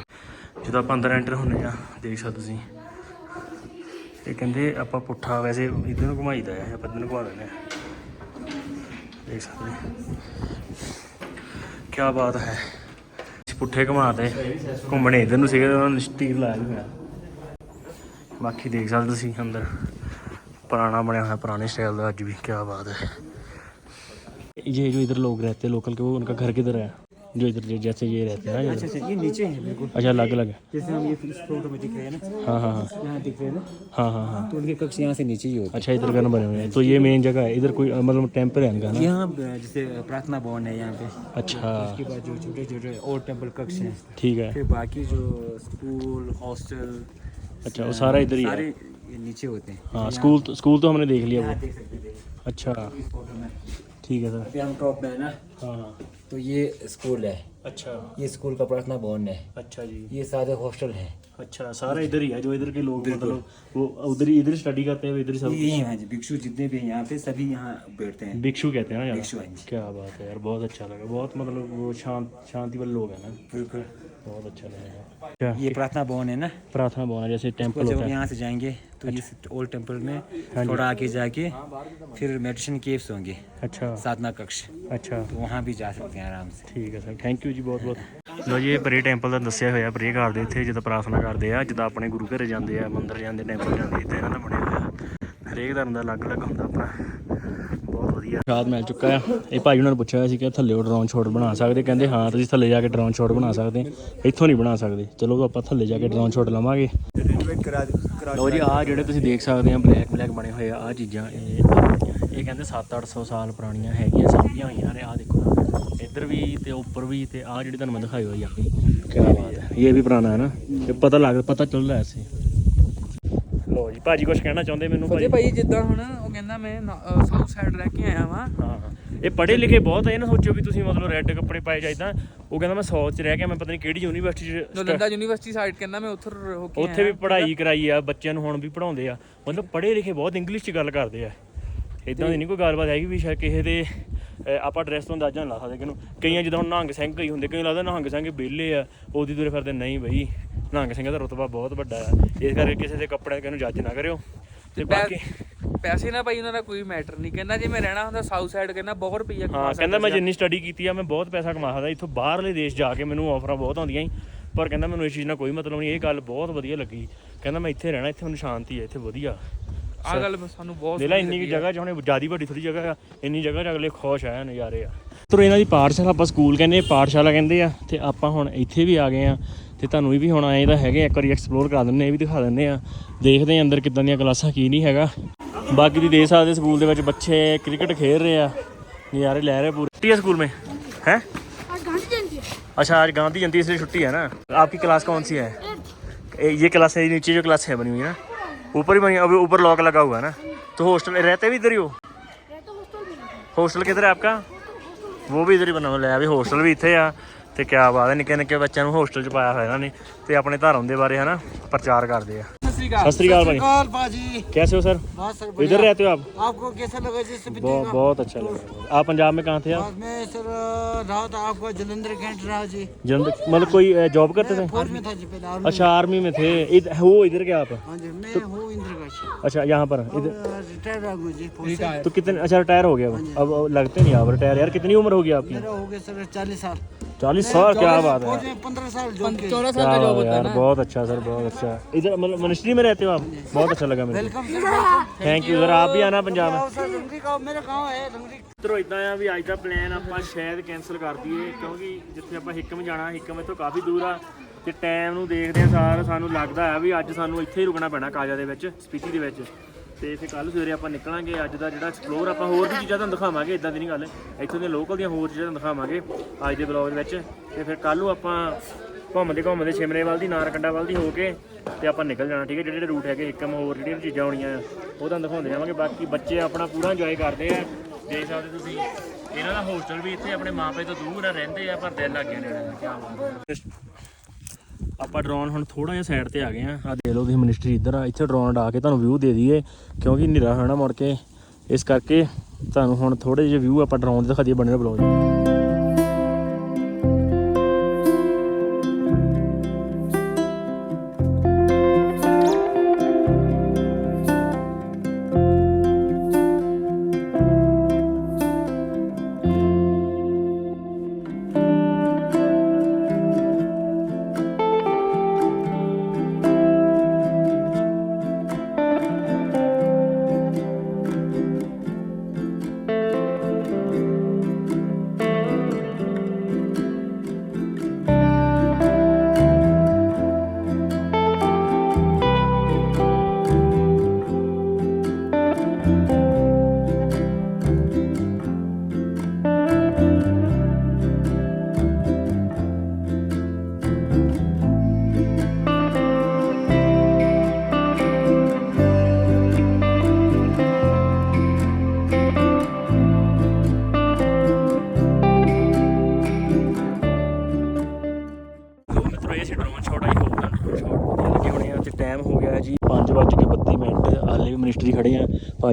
ਜਦੋਂ ਆਪਾਂ ਅੰਦਰ ਐਂਟਰ ਹੁੰਨੇ ਆ, ਦੇਖ ਸਕਦੇ ਤੁਸੀਂ ਇਹ ਕਹਿੰਦੇ ਆਪਾਂ ਪੁੱਠਾ ਵੈਸੇ ਇਧਰ ਨੂੰ ਘੁਮਾਈਦਾ ਆ, ਆਪਾਂ ਇਧਰ ਨੂੰ ਘੁਮਾ ਦਿੰਦੇ ਆ। ਦੇਖ ਸਕਦੇ ਕੀ ਬਾਤ ਹੈ। ਪੁੱਠੇ ਘੁਮਾਤੇ ਘੁੰਮਣੇ ਇਧਰ ਨੂੰ ਸੀਗੇ ਉਹਨਾਂ ਨੇ ਸਟੀਲ ਲਾਇਆ ਨਹੀਂ ਹੋਇਆ। ਬਾਕੀ ਦੇਖ ਸਕਦੇ ਤੁਸੀਂ ਅੰਦਰ। پرانا بنیا ہوا ہے پرانے اسٹائل کا بھی کیا بات ہے یہ جو ادھر لوگ رہتے ہیں لوکل کے وہ ان کا گھر کدھر ہے جو ادھر جیسے یہ رہتے ہیں اچھا الگ الگ ہے ہاں ہاں ہاں ہاں ہاں ہاں تو اچھا ادھر گھر بنے ہوئے ہیں تو یہ مین جگہ ہے ادھر کوئی مطلب ٹیمپل ہے اچھا ٹھیک ہے باقی جو اسکول ہاسٹل اچھا وہ سارا ادھر ہی ہے نیچے ہوتے ہیں۔ ہاں اسکول اسکول تو ہم نے دیکھ لیا دیکھ سکتے اچھا۔ ٹھیک ہے سر۔ ہم ٹاپ میں ہے نا۔ ہاں۔ تو یہ اسکول ہے۔ اچھا۔ یہ اسکول کا پرارتھنا بھون ہے۔ اچھا جی۔ یہ سارے ہاسٹل ہیں۔ اچھا سارا ادھر ہی ہے۔ جو ادھر کے لوگ مطلب وہ ادھر ہی ادھر اسٹڈی کرتے ہیں ادھر ہی سب یہی ہیں ہاں جی۔ بھکشو جتنے بھی ہیں یہاں پہ سبھی یہاں بیٹھتے ہیں۔ بھکشو کہتے ہیں نا یار ہاں جی۔ کیا بات ہے یار بہت اچھا لگا۔ بہت مطلب وہ شانت شانتی والے لوگ ہیں نا۔ بالکل۔ बहुत अच्छा लगा बहुत मतलब वो शांत शांति वाले लोग हैं ना बिल्कुल बहुत अच्छा लगा क्या ये प्रार्थना भवन है ना प्रार्थना भवन है जैसे तो टेम्पल जब होता हम है यहाँ से जाएंगे तो इस ओल्ड टेम्पल में हाँ जी। थोड़ा आगे जाके फिर मेडिटेशन केव्स होंगे अच्छा साधना कक्ष अच्छा तो वहाँ भी जा सकते हैं आराम से ਠੀਕ ਹੈ ਸਰ ਥੈਂਕ ਯੂ ਜੀ ਬਹੁਤ ਬਹੁਤ ਲੋ ਜੀ ਇਹ ਪ੍ਰੇ ਟੈਂਪਲ ਦਾ ਦੱਸਿਆ ਹੋਇਆ ਪ੍ਰੇ ਕਰਦੇ ਇੱਥੇ ਜਦੋਂ ਪ੍ਰਾਰਥਨਾ ਕਰਦੇ ਆ ਜਦੋਂ ਆਪਣੇ ਗੁਰੂ ਘਰੇ ਜਾਂਦੇ ਆ ਮੰਦਿਰ ਜਾਂਦੇ ਟੈਂਪਲ ਜਾਂਦੇ ਇੱਥੇ ਇਹਨਾਂ ਦਾ ਬਣਿਆ ਹੋਇਆ ਹਰੇਕ ਧਰਮ ਦਾ ਅਲੱਗ-ਅਲੱਗ ਹੁੰਦਾ ਆਪਣਾ ਬਹੁਤ ਵਧੀਆ। ਸ਼ਾਦ ਮਿਲ ਚੁੱਕਾ ਆ। ਇਹ ਭਾਈ ਉਹਨਾਂ ਨੂੰ ਪੁੱਛਿਆ ਹੋਇਆ ਸੀ ਕਿ ਥੱਲੇ ਡਰੋਨ ਸ਼ਾਟ ਬਣਾ ਸਕਦੇ? ਕਹਿੰਦੇ ਹਾਂ, ਤੁਸੀਂ ਥੱਲੇ ਜਾ ਕੇ ਡਰੋਨ ਸ਼ਾਟ ਬਣਾ ਸਕਦੇ। ਇੱਥੋਂ ਨਹੀਂ ਬਣਾ ਸਕਦੇ। ਚਲੋ ਆਪਾਂ ਥੱਲੇ ਜਾ ਕੇ ਡਰੋਨ ਸ਼ਾਟ ਲਵਾਂਗੇ। ਲਓ ਜੀ ਆ ਜਿਹੜੇ ਤੁਸੀਂ ਦੇਖ ਸਕਦੇ ਆ ਬਲੈਕ ਬਲੈਕ ਬਣੇ ਹੋਏ ਆ ਆ ਚੀਜ਼ਾਂ। ਇਹ ਇਹ ਕਹਿੰਦੇ 7-800 ਸਾਲ ਪੁਰਾਣੀਆਂ ਹੈਗੀਆਂ, ਸਾਂਭੀਆਂ ਹੋਈਆਂ ਨੇ। ਆ ਦੇਖੋ, ਇੱਧਰ ਵੀ ਤੇ ਉੱਪਰ ਵੀ ਤੇ ਆ ਜਿਹੜੀ ਤੁਹਾਨੂੰ ਮੈਂ ਦਿਖਾਈ ਹੋਈ ਆ ਕੀ ਬਾਤ ਹੈ। ਇਹ ਵੀ ਪੁਰਾਣਾ ਹੈ ਨਾ। ਇਹ ਪਤਾ ਲੱਗ, ਪਤਾ ਚੱਲ ਰਿਹਾ ਐਸੇ ਲਓ ਜੀ ਭਾਜੀ ਕੁਝ ਕਹਿਣਾ ਚਾਹੁੰਦੇ ਮੈਨੂੰ ਭਾਜੀ? ਭਾਈ ਜਿੱਦਾਂ ਹੁਣ ਉਹ ਕਹਿੰਦਾ ਮੈਂ ਸਾਊਥ ਸਾਈਡ ਰਹਿ ਕੇ ਆਇਆ ਵਾਂ। ਹਾਂ ਇਹ ਪੜ੍ਹੇ ਲਿਖੇ ਬਹੁਤ ਹੈ ਨਾ ਸੋਚੋ ਵੀ ਤੁਸੀਂ ਮਤਲਬ ਰੈੱਡ ਕੱਪੜੇ ਪਾਏ ਜਾਈਦਾ ਉਹ ਕਹਿੰਦਾ ਮੈਂ ਸਾਊਥ ਚ ਰਹਿ ਕੇ ਮੈਂ ਪਤਾ ਨਹੀਂ ਕਿਹੜੀ ਯੂਨੀਵਰਸਿਟੀ ਚ ਨਲੰਦਾ ਯੂਨੀਵਰਸਿਟੀ ਸਾਈਡ ਕਹਿੰਦਾ ਮੈਂ ਉੱਥਰ ਹੋ ਕੇ ਉੱਥੇ ਵੀ ਪੜ੍ਹਾਈ ਕਰਾਈ ਆ ਬੱਚਿਆਂ ਨੂੰ ਹੁਣ ਵੀ ਪੜਾਉਂਦੇ ਆ। ਮਤਲਬ ਪੜ੍ਹੇ ਲਿਖੇ ਬਹੁਤ ਇੰਗਲਿਸ਼ 'ਚ ਗੱਲ ਕਰਦੇ ਆ। ਇਦਾਂ ਦੀ ਨਹੀਂ ਕੋਈ ਗੱਲਬਾਤ ਹੈਗੀ ਵੀ ਸ਼ਾਇਦ ਕਿਸੇ ਦੇ ਆਪਾਂ ਡਰੈਸ ਤੋਂ ਅੰਦਾਜ਼ਾ ਨਹੀਂ ਲਾ ਸਕਦੇ ਕਿਨੂੰ ਕਈਆਂ ਜਿੱਦਾਂ ਨਹੰਗ ਸਿੰਘ ਕਈ ਹੁੰਦੇ ਕਈ ਲੱਗਦਾ ਨਹੰਗ ਸਿੰਘ ਵਿਹਲੇ ਆ ਉਹਦੀ ਤੁਰੇ ਫਿਰਦੇ ਨਹੀਂ ਬਈ। ਨਹੰਗ ਸਿੰਘ ਦਾ ਰੁਤਬਾ ਬਹੁਤ ਵੱਡਾ ਆ। ਇਸ ਕਰਕੇ ਕਿਸੇ ਦੇ ਕੱਪੜਿਆਂ ਕਿਨੂੰ ਜੱਜ ਨਾ ਕਰਿਓ। ਤੇ ਬਾਕੀ ਪੈਸੇ ਨਾ ਭਾਈ ਉਹਨਾਂ ਦਾ ਕੋਈ ਮੈਟਰ ਨਹੀਂ। ਕਹਿੰਦਾ ਜੇ ਮੈਂ ਰਹਿਣਾ ਹੁੰਦਾ ਸਾਊਥ ਸਾਈਡ ਕਹਿੰਦਾ ਬਹੁਤ ਰੁਪਈਆ ਕਮਾ ਸਕਦਾ ਕਹਿੰਦਾ ਮੈਂ। ਜਿੰਨੀ ਸਟੱਡੀ ਕੀਤੀ ਆ ਮੈਂ ਬਹੁਤ ਪੈਸਾ ਕਮਾ ਸਕਦਾ। ਇੱਥੋਂ ਬਾਹਰਲੇ ਦੇਸ਼ ਜਾ ਕੇ ਮੈਨੂੰ ਆਫਰਾਂ ਬਹੁਤ ਆਉਂਦੀਆਂ ਸੀ। ਪਰ ਕਹਿੰਦਾ ਮੈਨੂੰ ਇਸ ਚੀਜ਼ ਨਾਲ ਕੋਈ ਮਤਲਬ ਨਹੀਂ ਇਹ ਗੱਲ ਬਹੁਤ ਵਧੀਆ ਲੱਗੀ। ਕਹਿੰਦਾ ਮੈਂ ਇੱਥੇ ਰਹਿਣਾ ਇੱਥੇ ਮੈਨੂੰ ਸ਼ਾਂਤੀ ਹੈ ਇੱਥੇ ਵਧੀਆ। ਆਹ ਗੱਲ ਸਾਨੂੰ ਬਹੁਤ ਦੇਲਾ ਇੰਨੀ ਕੁ ਜਗ੍ਹਾ ਚ ਹੁਣੇ ਜਿਆਦੀ ਵੱਡੀ ਥੋੜੀ ਜਗ੍ਹਾ ਆ। ਇੰਨੀ ਜਗ੍ਹਾ ਚ ਅਗਲੇ ਖੁਸ਼ ਆ ਨਜ਼ਾਰੇ ਆ। ਤੋ ਇਹਨਾਂ ਦੀ ਪਾਠਸ਼ਾਲਾ ਆਪਾਂ ਸਕੂਲ ਕਹਿੰਦੇ ਪਾਠਸ਼ਾਲਾ ਕਹਿੰਦੇ ਆ। ਤੇ ਆਪਾਂ ਹੁਣ ਇੱਥੇ ਵੀ ਆ ਗਏ ਆ। ਤੇ ਤੁਹਾਨੂੰ ਵੀ ਹੁਣ ਆਏ ਤਾਂ ਹੈਗੇ ਆ, ਇੱਕ ਵਾਰੀ ਐਕਸਪਲੋਰ ਕਰ ਦਿੰਨੇ ਆ ਇਹ ਵੀ ਦਿਖਾ ਦਿੰਨੇ ਆ ਦੇਖਦੇ ਆ ਅੰਦਰ ਕਿੱਦਾਂ ਦੀਆਂ ਕਲਾਸਾਂ ਕੀ ਨਹੀਂ ਹੈਗਾ ਬਾਕੀ ਦੀ ਦੇ ਸਕਦੇ ਸਕੂਲ ਦੇ ਵਿੱਚ ਬੱਚੇ ਕ੍ਰਿਕਟ ਖੇਡ ਰਹੇ ਆ ਨਜ਼ਾਰੇ ਲੈ ਰਹੇ ਪੂਰੇ ਛੁੱਟੀ ਹੈ ਸਕੂਲ में है आज गांधी जयंती है अच्छा आज गांधी जयंती इसलिए छुट्टी है ना आपकी क्लास कौन सी है ए, ये क्लास है नीचे जो क्लास है बनी हुई है ना ऊपर ही बनी अभी ऊपर लॉक लगा हुआ है ना तो हॉस्टल रहते भी इधर ही हो मैं तो हॉस्टल में रहता हॉस्टल किधर है आपका वो भी इधर ही बना हुआ है अभी हॉस्टल भी ਇੱਥੇ ਆ ਤੇ ਕਿਆ ਬਾਤ ਹੈ ਨਿੱਕੇ ਨਿੱਕੇ ਬੱਚਿਆਂ ਨੂੰ ਹੋਸਟਲ 'ਚ ਪਾਇਆ ਹੋਇਆ ਇਹਨਾਂ ਨੇ ਤੇ ਆਪਣੇ ਧਰਮ ਦੇ ਬਾਰੇ ਹਨਾ ਪ੍ਰਚਾਰ ਕਰਦੇ ਆ। شری بھائی کیسے ہو سر ادھر رہتے ہو آپ آپ کو کیسا لگا بہت اچھا لگا آپ پنجاب میں کہاں تھے آپ میں سر رہا تھا آپ کا جلندر کینٹ رہا جی جلندر مطلب کوئی جاب کرتے تھے اچھا آرمی میں تھے ہو ادھر کیا آپ اچھا یہاں پر تو کتنے اچھا ریٹائر ہو گیا اب لگتے نہیں آپ ریٹائر یار کتنی عمر ہوگی آپ کی ہو گیا سر چالیس سال چالیس سال کیا بات ہے پندرہ سال چودہ سال بہت اچھا سر بہت اچھا ادھر مطلب منسٹری किया चौदह क्या साल का जॉब बात है होता है यार ना बहुत अच्छा सर बहुत अच्छा इधर मतलब मिनिस्ट्री में रहते हो आप बहुत अच्छा लगा मेरे welcome sir welcome thank you sir आप भी आना पंजाब में आओ सर लंगरी का मेरा गाँव है लंगरी ਮਿੱਤਰੋ ਇਦਾਂ ਆ ਵੀ ਅੱਜ ਦਾ ਪਲਾਨ ਆਪਾਂ ਸ਼ਾਇਦ ਕੈਨਸਲ ਕਰ ਦਈਏ ਕਿਉਂਕਿ ਜਿੱਥੇ ਆਪਾਂ ਹਿੱਕਮ ਜਾਣਾ ਹਿੱਕਮ ਇੱਥੋਂ ਕਾਫੀ ਦੂਰ ਆ ਤੇ ਟਾਈਮ ਨੂੰ ਦੇਖਦੇ ਆ ਸਾਰ ਸਾਨੂੰ ਲੱਗਦਾ ਆ ਵੀ ਅੱਜ ਸਾਨੂੰ ਇੱਥੇ ਹੀ ਰੁਕਣਾ ਪੈਣਾ ਕਾਜਾ ਦੇ ਵਿੱਚ ਸਪੀਤੀ ਦੇ ਵਿੱਚ ਤੇ ਫਿਰ ਕੱਲ ਸਵੇਰੇ ਆਪਾਂ ਨਿਕਲਾਂਗੇ ਅੱਜ ਦਾ ਜਿਹੜਾ ਐਕਸਪਲੋਰ ਆਪਾਂ ਹੋਰ ਵੀ ਚੀਜ਼ਾਂ ਤੁਹਾਨੂੰ ਦਿਖਾਵਾਂਗੇ ਇਦਾਂ ਦੀ ਨਹੀਂ ਗੱਲ ਇੱਥੋਂ ਦੀਆਂ ਲੋਕਲ ਦੀਆਂ ਹੋਰ ਚੀਜ਼ਾਂ ਤੁਹਾਨੂੰ ਦਿਖਾਵਾਂਗੇ ਅੱਜ ਦੇ ਬਲੌਗ ਦੇ ਵਿੱਚ ਤੇ ਫਿਰ ਕੱਲ ਨੂੰ ਆਪਾਂ ਘੁੰਮਦੇ ਘੁੰਮਦੇ ਸ਼ਿਮਲੇ ਵੱਲ ਦੀ, ਨਾਰਕੰਡਾ ਵੱਲ ਦੀ ਹੋ ਕੇ ਤੇ ਆਪਾਂ ਨਿਕਲ ਜਾਣਾ, ਠੀਕ ਹੈ? ਜਿਹੜੇ ਜਿਹੜੇ ਰੂਟ ਹੈਗੇ ਹਿੱਕਮ ਹੋਰ ਜਿਹੜੀਆਂ ਵੀ ਚੀਜ਼ਾਂ ਹੋਣੀਆਂ ਉਹ ਤੁਹਾਨੂੰ ਦਿਖਾਉਂਦੇ ਜਾਵਾਂਗੇ ਬਾਕੀ ਬੱਚੇ ਆਪਣਾ ਪੂਰਾ ਇੰਜੋਏ ਕਰਦੇ ਆ। ਦੇਖ ਸਕਦੇ ਤੁਸੀਂ, ਇਹਨਾਂ ਦਾ ਹੋਸਟਲ ਵੀ ਇੱਥੇ ਆਪਣੇ ਮਾਪੇ ਤੋਂ ਦੂਰ ਆ, ਰਹਿੰਦੇ ਆ, ਪਰ ਦਿਲ ਲੱਗ ਗਿਆ ਨੇ ਕੀ ਬਾਤ ਆਪਾਂ ਡਰੋਨ ਹੁਣ ਥੋੜਾ ਜਿਹਾ ਸਾਈਡ ਤੇ ਆ ਗਏ ਆ ਆ ਦੇਖ ਲਓ ਤੁਸੀਂ ਮਿਨਿਸਟਰੀ ਇੱਧਰ ਆ, ਇੱਥੇ ਡਰੋਨ ਡਾ ਕੇ ਤੁਹਾਨੂੰ ਵਿਊ ਦੇ ਦਈਏ, ਕਿਉਂਕਿ ਹਨੇਰਾ ਹੋਣਾ ਮੁੜ ਕੇ। ਇਸ ਕਰਕੇ ਤੁਹਾਨੂੰ ਹੁਣ ਥੋੜੇ ਜਿਹੇ ਵਿਊ ਆਪਾਂ ਡਰੋਨ ਦੇ ਦਿਖਾ ਦਈਏ ਬਣੇ ਬਲੌਗ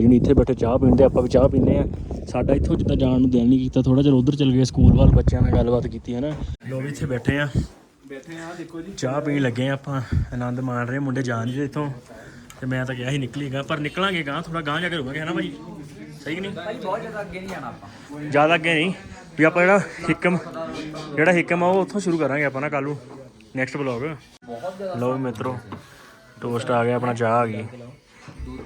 ਭਾਜੀ ਨੂੰ ਇੱਥੇ ਬੈਠੇ ਚਾਹ ਪੀਂਦੇ ਆਪਾਂ ਵੀ ਚਾਹ ਪੀਂਦੇ ਆ ਸਾਡਾ ਇੱਥੋਂ ਜਿੱਦਾਂ ਜਾਣ ਨੂੰ ਦਿਲ ਨਹੀਂ ਕੀਤਾ ਥੋੜਾ ਜਿਹਾ ਉਧਰ ਚਲ ਗਏ ਸਕੂਲ ਵੱਲ ਬੱਚਿਆਂ ਨਾਲ ਗੱਲਬਾਤ ਕੀਤੀ ਹੈ ਨਾ ਲੋ ਵੀ ਇੱਥੇ ਬੈਠੇ ਆ ਬੈਠੇ ਆ ਦੇਖੋ ਜੀ। ਚਾਹ ਪੀਣ ਲੱਗੇ ਆ ਆਪਾਂ ਆਨੰਦ ਮਾਣ ਰਹੇ ਮੁੰਡੇ ਜਾ ਨਹੀਂ ਇੱਥੋਂ। ਤੇ ਮੈਂ ਤਾਂ ਕਿਹਾ ਸੀ ਨਿਕਲੀਗਾ ਪਰ ਨਿਕਲਾਂਗੇ ਗਾਂ ਥੋੜਾ ਗਾਂ ਜਾ ਕੇ ਰੁਕਾਂਗੇ ਹਨਾ ਭਾਜੀ ਸਹੀ ਕਿ ਨਹੀਂ? ਬਹੁਤ ਜ਼ਿਆਦਾ ਅੱਗੇ ਨਹੀਂ ਜਾਣਾ ਆਪਾਂ। ਜ਼ਿਆਦਾ ਅੱਗੇ ਨਹੀਂ ਵੀ ਆਪਾਂ ਜਿਹੜਾ ਹਿਕਮ ਜਿਹੜਾ ਹਿਕਮ ਆ ਉਹ ਉੱਥੋਂ ਸ਼ੁਰੂ ਕਰਾਂਗੇ ਆਪਾਂ ਨਾ ਕੱਲ ਨੂੰ ਨੈਕਸਟ ਬਲੌਗ ਲਓ ਮਿੱਤਰੋ ਟੋਸਟ ਆ ਗਿਆ ਆਪਣਾ ਚਾਹ ਆ ਗਈ।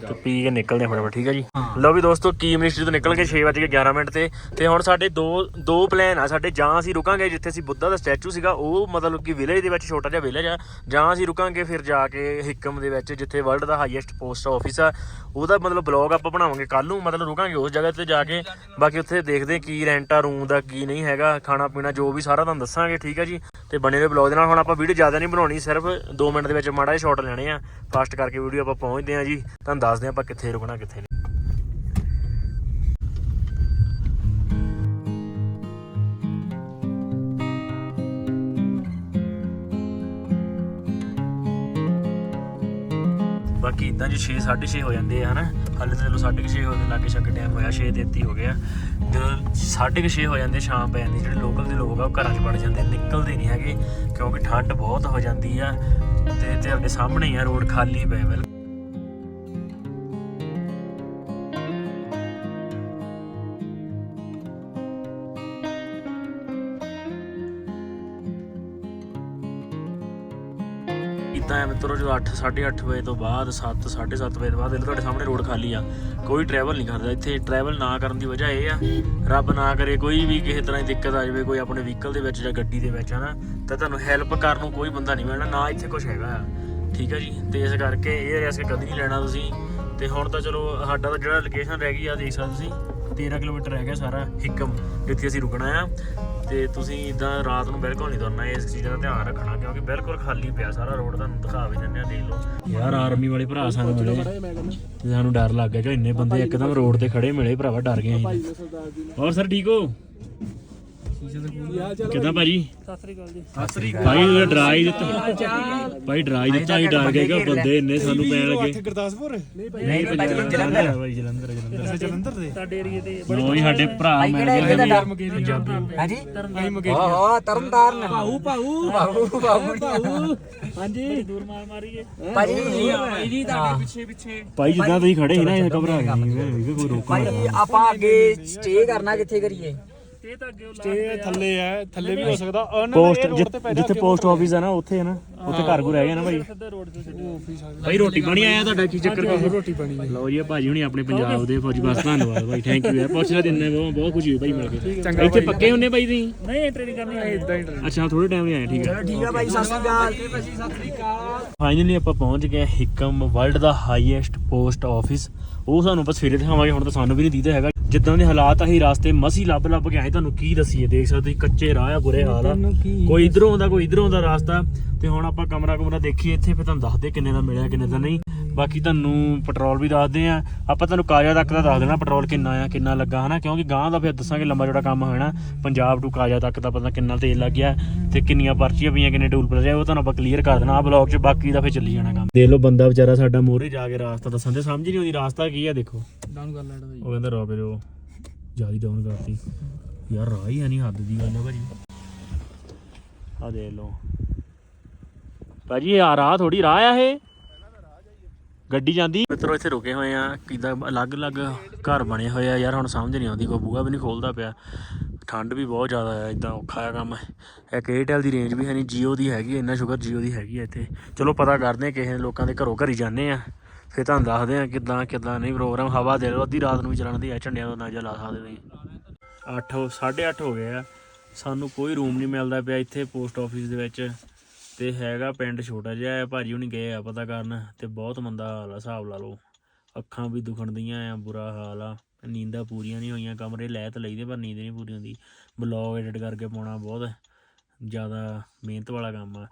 ਤੇ ਪੀ ਕੇ ਨਿਕਲਦੇ ਆ ਫਟਾਫਟ ਠੀਕ ਹੈ ਜੀ? ਲਓ ਵੀ ਦੋਸਤੋ ਕੀ ਮਿਨਿਸਟਰੀ ਤੋਂ ਨਿਕਲ ਕੇ 6:11 ਮਿੰਟ ਤੇ। ਤੇ ਹੁਣ ਸਾਡੇ ਦੋ ਦੋ ਪਲਾਨ ਆ। ਸਾਡੇ ਜਾਂ ਅਸੀਂ ਰੁਕਾਂਗੇ ਜਿੱਥੇ ਅਸੀਂ ਬੁੱਧਾ ਦਾ ਸਟੈਚੂ ਸੀਗਾ ਉਹ ਮਤਲਬ ਕਿ ਵਿਲੇਜ ਦੇ ਵਿੱਚ ਛੋਟਾ ਜਿਹਾ ਵਿਲੇਜ ਆ। ਜਾਂ ਅਸੀਂ ਰੁਕਾਂਗੇ ਫਿਰ ਜਾ ਕੇ ਹਿਕਮ ਦੇ ਵਿੱਚ ਜਿੱਥੇ ਵਰਲਡ ਦਾ ਹਾਈਐਸਟ ਪੋਸਟ ਆਫਿਸ ਆ। ਉਹਦਾ ਮਤਲਬ ਬਲੌਗ ਆਪਾਂ ਬਣਾਵਾਂਗੇ ਕੱਲ ਨੂੰ ਮਤਲਬ ਰੁਕਾਂਗੇ ਉਸ ਜਗ੍ਹਾ ਤੇ ਜਾ ਕੇ। ਬਾਕੀ ਉੱਥੇ ਦੇਖਦੇ ਕੀ ਰੈਂਟ ਆ ਰੂਮ ਦਾ ਕੀ ਨਹੀਂ ਹੈਗਾ ਖਾਣਾ ਪੀਣਾ ਜੋ ਵੀ ਸਾਰਾ ਤੁਹਾਨੂੰ ਦੱਸਾਂਗੇ ਠੀਕ ਹੈ ਜੀ? ਤੇ ਬਣੇ ਰਹੇ ਬਲੌਗ ਦੇ ਨਾਲ। ਹੁਣ ਆਪਾਂ ਵੀਡੀਓ ਜ਼ਿਆਦਾ ਨਹੀਂ ਬਣਾਉਣੀ ਸਿਰਫ 2 ਮਿੰਟ ਦੇ ਵਿੱਚ ਮਾੜਾ ਜਿਹਾ ਸ਼ਾਟ ਲੈਣੇ ਆ। ਫਾਸਟ ਕਰਕੇ ਵੀਡੀਓ ਆਪਾਂ ਪਹੁੰਚਦੇ ਆ ਜੀ। ਤੁਹਾਨੂੰ ਦੱਸਦੇ ਆ ਆਪਾਂ ਕਿੱਥੇ ਰੁਕਣਾ, ਕਿੱਥੇ ਨਹੀਂ। ਬਾਕੀ ਇਦਾਂ ਜੀ 6 6:30 ਹੋ ਜਾਂਦੇ ਆ, ਹਨਾ? ਹਾਲੇ ਤਾਂ ਚਲੋ 6:30 ਹੋ ਗਏ, ਲਾਗੇ ਛੱਕ ਟਾਈਮ ਹੋਇਆ 6:33 ਹੋ ਗਿਆ। ਜਦੋਂ 6:30 ਹੋ ਜਾਂਦੇ, ਸ਼ਾਮ ਪੈ ਜਾਂਦੀ, ਜਿਹੜੇ ਲੋਕਲ ਦੇ ਲੋਕ ਆ, ਉਹ ਘਰਾਂ 'ਚ ਵੜ ਜਾਂਦੇ, ਨਿਕਲਦੇ ਨਹੀਂ ਹੈਗੇ, ਕਿਉਂਕਿ ਠੰਡ ਬਹੁਤ ਹੋ ਜਾਂਦੀ ਆ, ਤੇ ਤੁਹਾਡੇ ਸਾਹਮਣੇ ਹੀ ਆ, ਰੋਡ ਖਾਲੀ ਪਏ ਬਿਲਕੁਲ ਇਦਾਂ ਹੈ ਮਿੱਤਰੋ ਜੋ 8 8:30 ਵਜੇ ਤੋਂ ਬਾਅਦ 7 7:30 ਵਜੇ ਤੋਂ ਬਾਅਦ ਇਹ ਤੁਹਾਡੇ ਸਾਹਮਣੇ ਰੋਡ ਖਾਲੀ ਆ। ਕੋਈ ਟਰੈਵਲ ਨਹੀਂ ਕਰਦਾ। ਇੱਥੇ ਟਰੈਵਲ ਨਾ ਕਰਨ ਦੀ ਵਜ੍ਹਾ ਇਹ ਆ, ਰੱਬ ਨਾ ਕਰੇ ਕੋਈ ਵੀ ਕਿਸੇ ਤਰ੍ਹਾਂ ਦੀ ਦਿੱਕਤ ਆ ਜਾਵੇ, ਕੋਈ ਆਪਣੇ ਵਹੀਕਲ ਦੇ ਵਿੱਚ ਜਾਂ ਗੱਡੀ ਦੇ ਵਿੱਚ, ਹਨਾ? ਤਾਂ ਤੁਹਾਨੂੰ ਹੈਲਪ ਕਰਨ ਨੂੰ ਕੋਈ ਬੰਦਾ ਨਹੀਂ ਮਿਲਣਾ, ਨਾ ਇੱਥੇ ਕੁਝ ਹੈਗਾ। ਆ ਠੀਕ ਹੈ ਜੀ? ਤੇ ਇਸ ਕਰਕੇ ਇਹ ਰਿਸਕ ਕਦੀ ਨਹੀਂ ਲੈਣਾ ਤੁਸੀਂ। ਤੇ ਹੁਣ ਤਾਂ ਚਲੋ ਸਾਡਾ ਤਾਂ ਜਿਹੜਾ ਲੋਕੇਸ਼ਨ ਰਹਿ ਗਈ ਆ ਦੇਖ ਸਕਦੇ ਤੁਸੀਂ 13 ਕਿਲੋਮੀਟਰ ਰਹਿ ਗਿਆ ਸਾਰਾ ਹਿਕਮ ਜਿੱਥੇ ਅਸੀਂ ਰੁਕਣਾ ਆ। ਤੇ ਤੁਸੀਂ ਇਦਾਂ ਰਾਤ ਨੂੰ ਬਿਲਕੁਲ ਨਹੀਂ ਤੁਰਨਾ ਇਸ ਚੀਜ਼ ਦਾ ਧਿਆਨ ਰੱਖਣਾ ਕਿਉਂਕਿ ਬਿਲਕੁਲ ਖਾਲੀ ਪਿਆ ਸਾਰਾ ਰੋਡ ਤੁਹਾਨੂੰ ਦਿਖਾ ਵੀ ਦਿੰਦੇ ਆ ਦੇਖ ਲਓ। ਯਾਰ ਆਰਮੀ ਵਾਲੇ ਭਰਾ ਸਾਨੂੰ ਮਿਲੇ ਤੇ ਸਾਨੂੰ ਡਰ ਲੱਗ ਗਿਆ ਕਿ ਇੰਨੇ ਬੰਦੇ ਇੱਕਦਮ ਰੋਡ ਤੇ ਖੜੇ ਮਿਲੇ ਭਰਾਵਾ ਡਰ ਗਏ ਅਸੀਂ ਹੋਰ ਸਰ ਠੀਕ ਹੋ? ਕਿਦਾਂ ਭਾਜੀ? ਸਤਿ ਸ੍ਰੀ ਅਕਾਲ। ਭਾਈ ਇਹ ਡਰਾ ਹੀ ਦਿੱਤਾ। ਭਾਈ ਡਰਾ ਹੀ ਦਿੱਤਾ ਹੀ ਡਰ ਗਏ ਕਿ ਬੰਦੇ ਇੰਨੇ ਸਾਨੂੰ ਪੈਣ ਲੱਗੇ। ਗੁਰਦਾਸਪੁਰ? ਨਹੀਂ ਜਲੰਧਰ। ਭਾਈ ਜਲੰਧਰ ਜਲੰਧਰ। ਜਲੰਧਰ ਦੇ? ਲੋ ਜੀ ਸਾਡੇ ਭਰਾ ਮਿਲ ਗਏ ਨੇ ਪੰਜਾਬੀ ਹਾਂਜੀ? ਓਹ ਤਰਨ ਤਾਰਨ ਭਾਊ ਭਾਊ। ਭਾਊ ਭਾਊ। ਹਾਂਜੀ। ਦੂਰ ਮਾਰ ਮਾਰੀਏ। ਭਾਜੀ ਇਹਦੀ ਤੁਹਾਡੇ ਪਿੱਛੇ ਪਿੱਛੇ। ਭਾਈ ਜਿੱਦਾਂ ਤੁਸੀਂ ਖੜੇ ਸੀ ਨਾ ਇਹ ਘਬਰਾ ਗਏ ਕੋਈ ਰੋਕਾ ਭਾਜੀ ਆਪਾਂ ਅੱਗੇ ਸਟੇ ਕਰਨਾ ਕਿੱਥੇ ਕਰੀਏ? ਸਟੇ ਥੱਲੇ ਆ ਥੱਲੇ ਵੀ ਹੋ ਸਕਦਾ। ਅਰਨ ਪੋਸਟ ਜਿੱਥੇ ਪੋਸਟ ਆਫਿਸ ਆ ਨਾ ਉੱਥੇ ਹੈ ਨਾ ਉੱਥੇ ਘਰ ਘੁਰ ਹੈਗੇ ਨਾ ਭਾਈ। ਭਾਈ ਰੋਟੀ ਪਾਣੀ ਆਇਆ ਤੁਹਾਡਾ ਕੀ ਚੱਕਰ ਕੋਈ ਰੋਟੀ ਪਾਣੀ ਲਓ ਜੀ ਭਾਜੀ ਹੁਣੀ ਆਪਣੇ ਪੰਜਾਬ ਦੇ ਫੌਜੀ ਬਸ ਧੰਨਵਾਦ ਭਾਈ ਥੈਂਕ ਯੂ ਯਾਰ ਪੁੱਛ ਲੈ ਦਿੰਨੇ ਬਹੁਤ ਬਹੁਤ ਖੁਸ਼ੀ ਹੋਈ ਭਾਈ ਮਿਲ ਕੇ। ਇੱਥੇ ਪੱਕੇ ਹੁੰਨੇ ਭਾਈ ਤੁਸੀਂ? ਨਹੀਂ ਟ੍ਰੇਨਿੰਗ ਕਰਨੀ ਹੈ ਇਦਾਂ ਹੀ ਅੱਛਾ ਥੋੜੇ ਟਾਈਮ ਹੀ ਆਏ ਠੀਕ ਹੈ। ਠੀਕ ਆ ਭਾਈ ਸਤਿ ਸ਼੍ਰੀ ਅਕਾਲ। ਫਾਈਨਲੀ ਆਪਾਂ ਪਹੁੰਚ ਗਏ ਹਾਂ ਹਿਕਮ ਵਰਲਡ ਦਾ ਹਾਈਐਸਟ ਪੋਸਟ ਆਫਿਸ ਉਹ ਸਾਨੂੰ ਬਸ ਸਵੇਰੇ ਦਿਖਾਵਾਂਗੇ ਹੁਣ ਤਾਂ ਸਾਨੂੰ ਵੀ ਨਹੀਂ ਦੀਦਾ ਹੈਗਾ। ਜਿੱਦਾਂ ਦੇ ਹਾਲਾਤ ਆ ਹੀ ਰਾਸਤੇ ਮਸੀ ਲੱਭ ਲੱਭ ਕੇ ਆਏ। ਤੁਹਾਨੂੰ ਕੀ ਦਸੀਏ? ਦੇਖ ਸਕਦੇ ਤੁਸੀਂ ਕੱਚੇ ਰਾਹ ਆ ਬੁਰੇ ਹਾਲ ਆ। ਕੋਈ ਇਧਰੋਂ ਆਉਂਦਾ ਕੋਈ ਇਧਰੋਂ ਆਉਂਦਾ ਰਾਸਤਾ। ਤੇ ਹੁਣ ਆਪਾਂ ਕਮਰਾ ਕਮਰਾ ਦੇਖੀਏ ਇੱਥੇ ਫਿਰ ਤੁਹਾਨੂੰ ਦੱਸਦੇ ਕਿੰਨੇ ਦਾ ਮਿਲਿਆ ਕਿੰਨੇ ਦਾ ਨਹੀਂ। ਬਾਕੀ ਤੁਹਾਨੂੰ ਪੈਟਰੋਲ ਵੀ ਦੱਸਦੇ ਆ। ਆਪਾਂ ਤੁਹਾਨੂੰ ਕਾਜਾ ਤੱਕ ਦਾ ਦੱਸ ਦੇਣਾ ਪੈਟਰੋਲ ਕਿੰਨਾ ਆ ਕਿੰਨਾ ਲੱਗਾ ਹਨਾ? ਕਿਉਂਕਿ ਗਾਂ ਦਾ ਫਿਰ ਦੱਸਾਂਗੇ ਲੰਬਾ ਜੋੜਾ ਕੰਮ ਹੋਣਾ। ਪੰਜਾਬ ਟੂ ਕਾਜਾ ਤੱਕ ਦਾ ਪਤਾ ਕਿੰਨਾ ਤੇਲ ਲੱਗ ਗਿਆ। ਤੇ ਕਿੰਨੀਆਂ ਪਰਚੀਆਂ ਪਈਆਂ ਕਿੰਨੇ ਟੂਲ ਪਲਾਜ਼ਾ ਉਹ ਤੁਹਾਨੂੰ ਆਪਾਂ ਕਲੀਅਰ ਕਰ ਦੇਣਾ। ਆ ਬਲੌਗ 'ਚ ਬਾਕੀ ਦਾ ਫਿਰ ਚੱਲੀ ਜਾਣਾ ਕੰਮ। ਦੇਖ ਲਓ ਬੰਦਾ ਵਿਚਾਰਾ ਸਾਡਾ ਮੋਹਰੇ ਜਾ ਕੇ ਰਾਸਤਾ ਦੱਸਣ ਤੇ ਸਮਝ ਨਹੀਂ ਆਉਂਦੀ। ਰਾਸਤਾ ਕੀ ਆ ਦੇਖੋ। ਡਾਊਨ ਕਰ ਲੈਣਾ ਉਹ ਕਹਿੰਦਾ ਰੋ ਪੇ ਰੋ ਜ਼ਿਆਦਾ ਡਾਊਨ ਕਰਤੀ। ਯਾਰ ਰਾਹ ਹੀ ਨਹੀਂ ਹੱਦ ਦੀ ਗੱਲ ਆ ਭਾਜੀ। ਆ ਦੇਖ ਲਓ। ਭਾਜੀ ਇਹ ਆ ਰਾਹ ਥੋੜੀ ਰਾਹ ਆ ਇਹ? ਗੱਡੀ ਜਾਂਦੀ? ਮਿੱਤਰੋ ਇੱਥੇ ਰੁਕੇ ਹੋਏ ਆ। ਕਿਦਾਂ ਅਲੱਗ-ਅਲੱਗ ਘਰ ਬਣੇ ਹੋਏ ਆ। ਯਾਰ ਹੁਣ ਸਮਝ ਨਹੀਂ ਆਉਂਦੀ ਕੋਈ ਬੂਹਾ ਵੀ ਨਹੀਂ ਖੋਲਦਾ ਪਿਆ। ਠੰਡ ਵੀ ਬਹੁਤ ਜ਼ਿਆਦਾ ਆ ਇਦਾਂ ਔਖਾ ਆ ਕੰਮ। ਇੱਕ ਏਅਰਟੈਲ ਦੀ ਰੇਂਜ ਵੀ ਹੈ ਨਹੀਂ ਜੀਓ ਦੀ ਹੈਗੀ ਇੰਨਾ ਸ਼ੁਕਰ ਜੀਓ ਦੀ ਹੈਗੀ ਆ ਇੱਥੇ। ਚਲੋ ਪਤਾ ਕਰਦੇ ਆ ਕਿਸੇ ਲੋਕਾਂ ਦੇ ਘਰੋਂ ਘਰੀ ਜਾਂਦੇ ਆ। ਫਿਰ ਤੁਹਾਨੂੰ ਦੱਸਦੇ ਆ ਕਿਦਾਂ ਕਿਦਾਂ ਨਹੀਂ ਪ੍ਰੋਗਰਾਮ ਹਵਾ ਦੇ ਲਓ, ਅੱਧੀ ਰਾਤ ਨੂੰ ਵੀ ਚੱਲਣ ਦੀ ਆ, ਝੰਡਿਆਂ ਦਾ ਨਾਜਾ ਲਾ ਸਕਦੇ ਤੁਸੀਂ। 8 8:30 ਹੋ ਗਏ ਆ। ਸਾਨੂੰ ਕੋਈ ਰੂਮ ਨਹੀਂ ਮਿਲਦਾ ਪਿਆ ਇੱਥੇ ਪੋਸਟ ਆਫਿਸ ਦੇ ਵਿੱਚ। ਤੇ ਹੈਗਾ ਪਿੰਡ ਛੋਟਾ ਜਿਹਾ ਹੈ ਭਾਜੀ ਹੁਣੀ ਗਏ ਆ ਪਤਾ ਕਰਨ, ਤੇ ਬਹੁਤ ਮੰਦਾ ਹਾਲ ਆ, ਹਿਸਾਬ ਲਾ ਲਓ। ਅੱਖਾਂ ਵੀ ਦੁਖਣ ਦੀਆਂ ਆ, ਬੁਰਾ ਹਾਲ ਆ। ਨੀਂਦਾਂ ਪੂਰੀਆਂ ਨਹੀਂ ਹੋਈਆਂ, ਕਮਰੇ ਲੈ ਤਾਂ ਲਈਦੇ, ਪਰ ਨੀਂਦ ਨਹੀਂ ਪੂਰੀ ਹੁੰਦੀ। ਬਲੌਗ ਐਡਿਟ ਕਰਕੇ ਪਾਉਣਾ ਬਹੁਤ ਜ਼ਿਆਦਾ ਮਿਹਨਤ ਵਾਲਾ ਕੰਮ ਆ।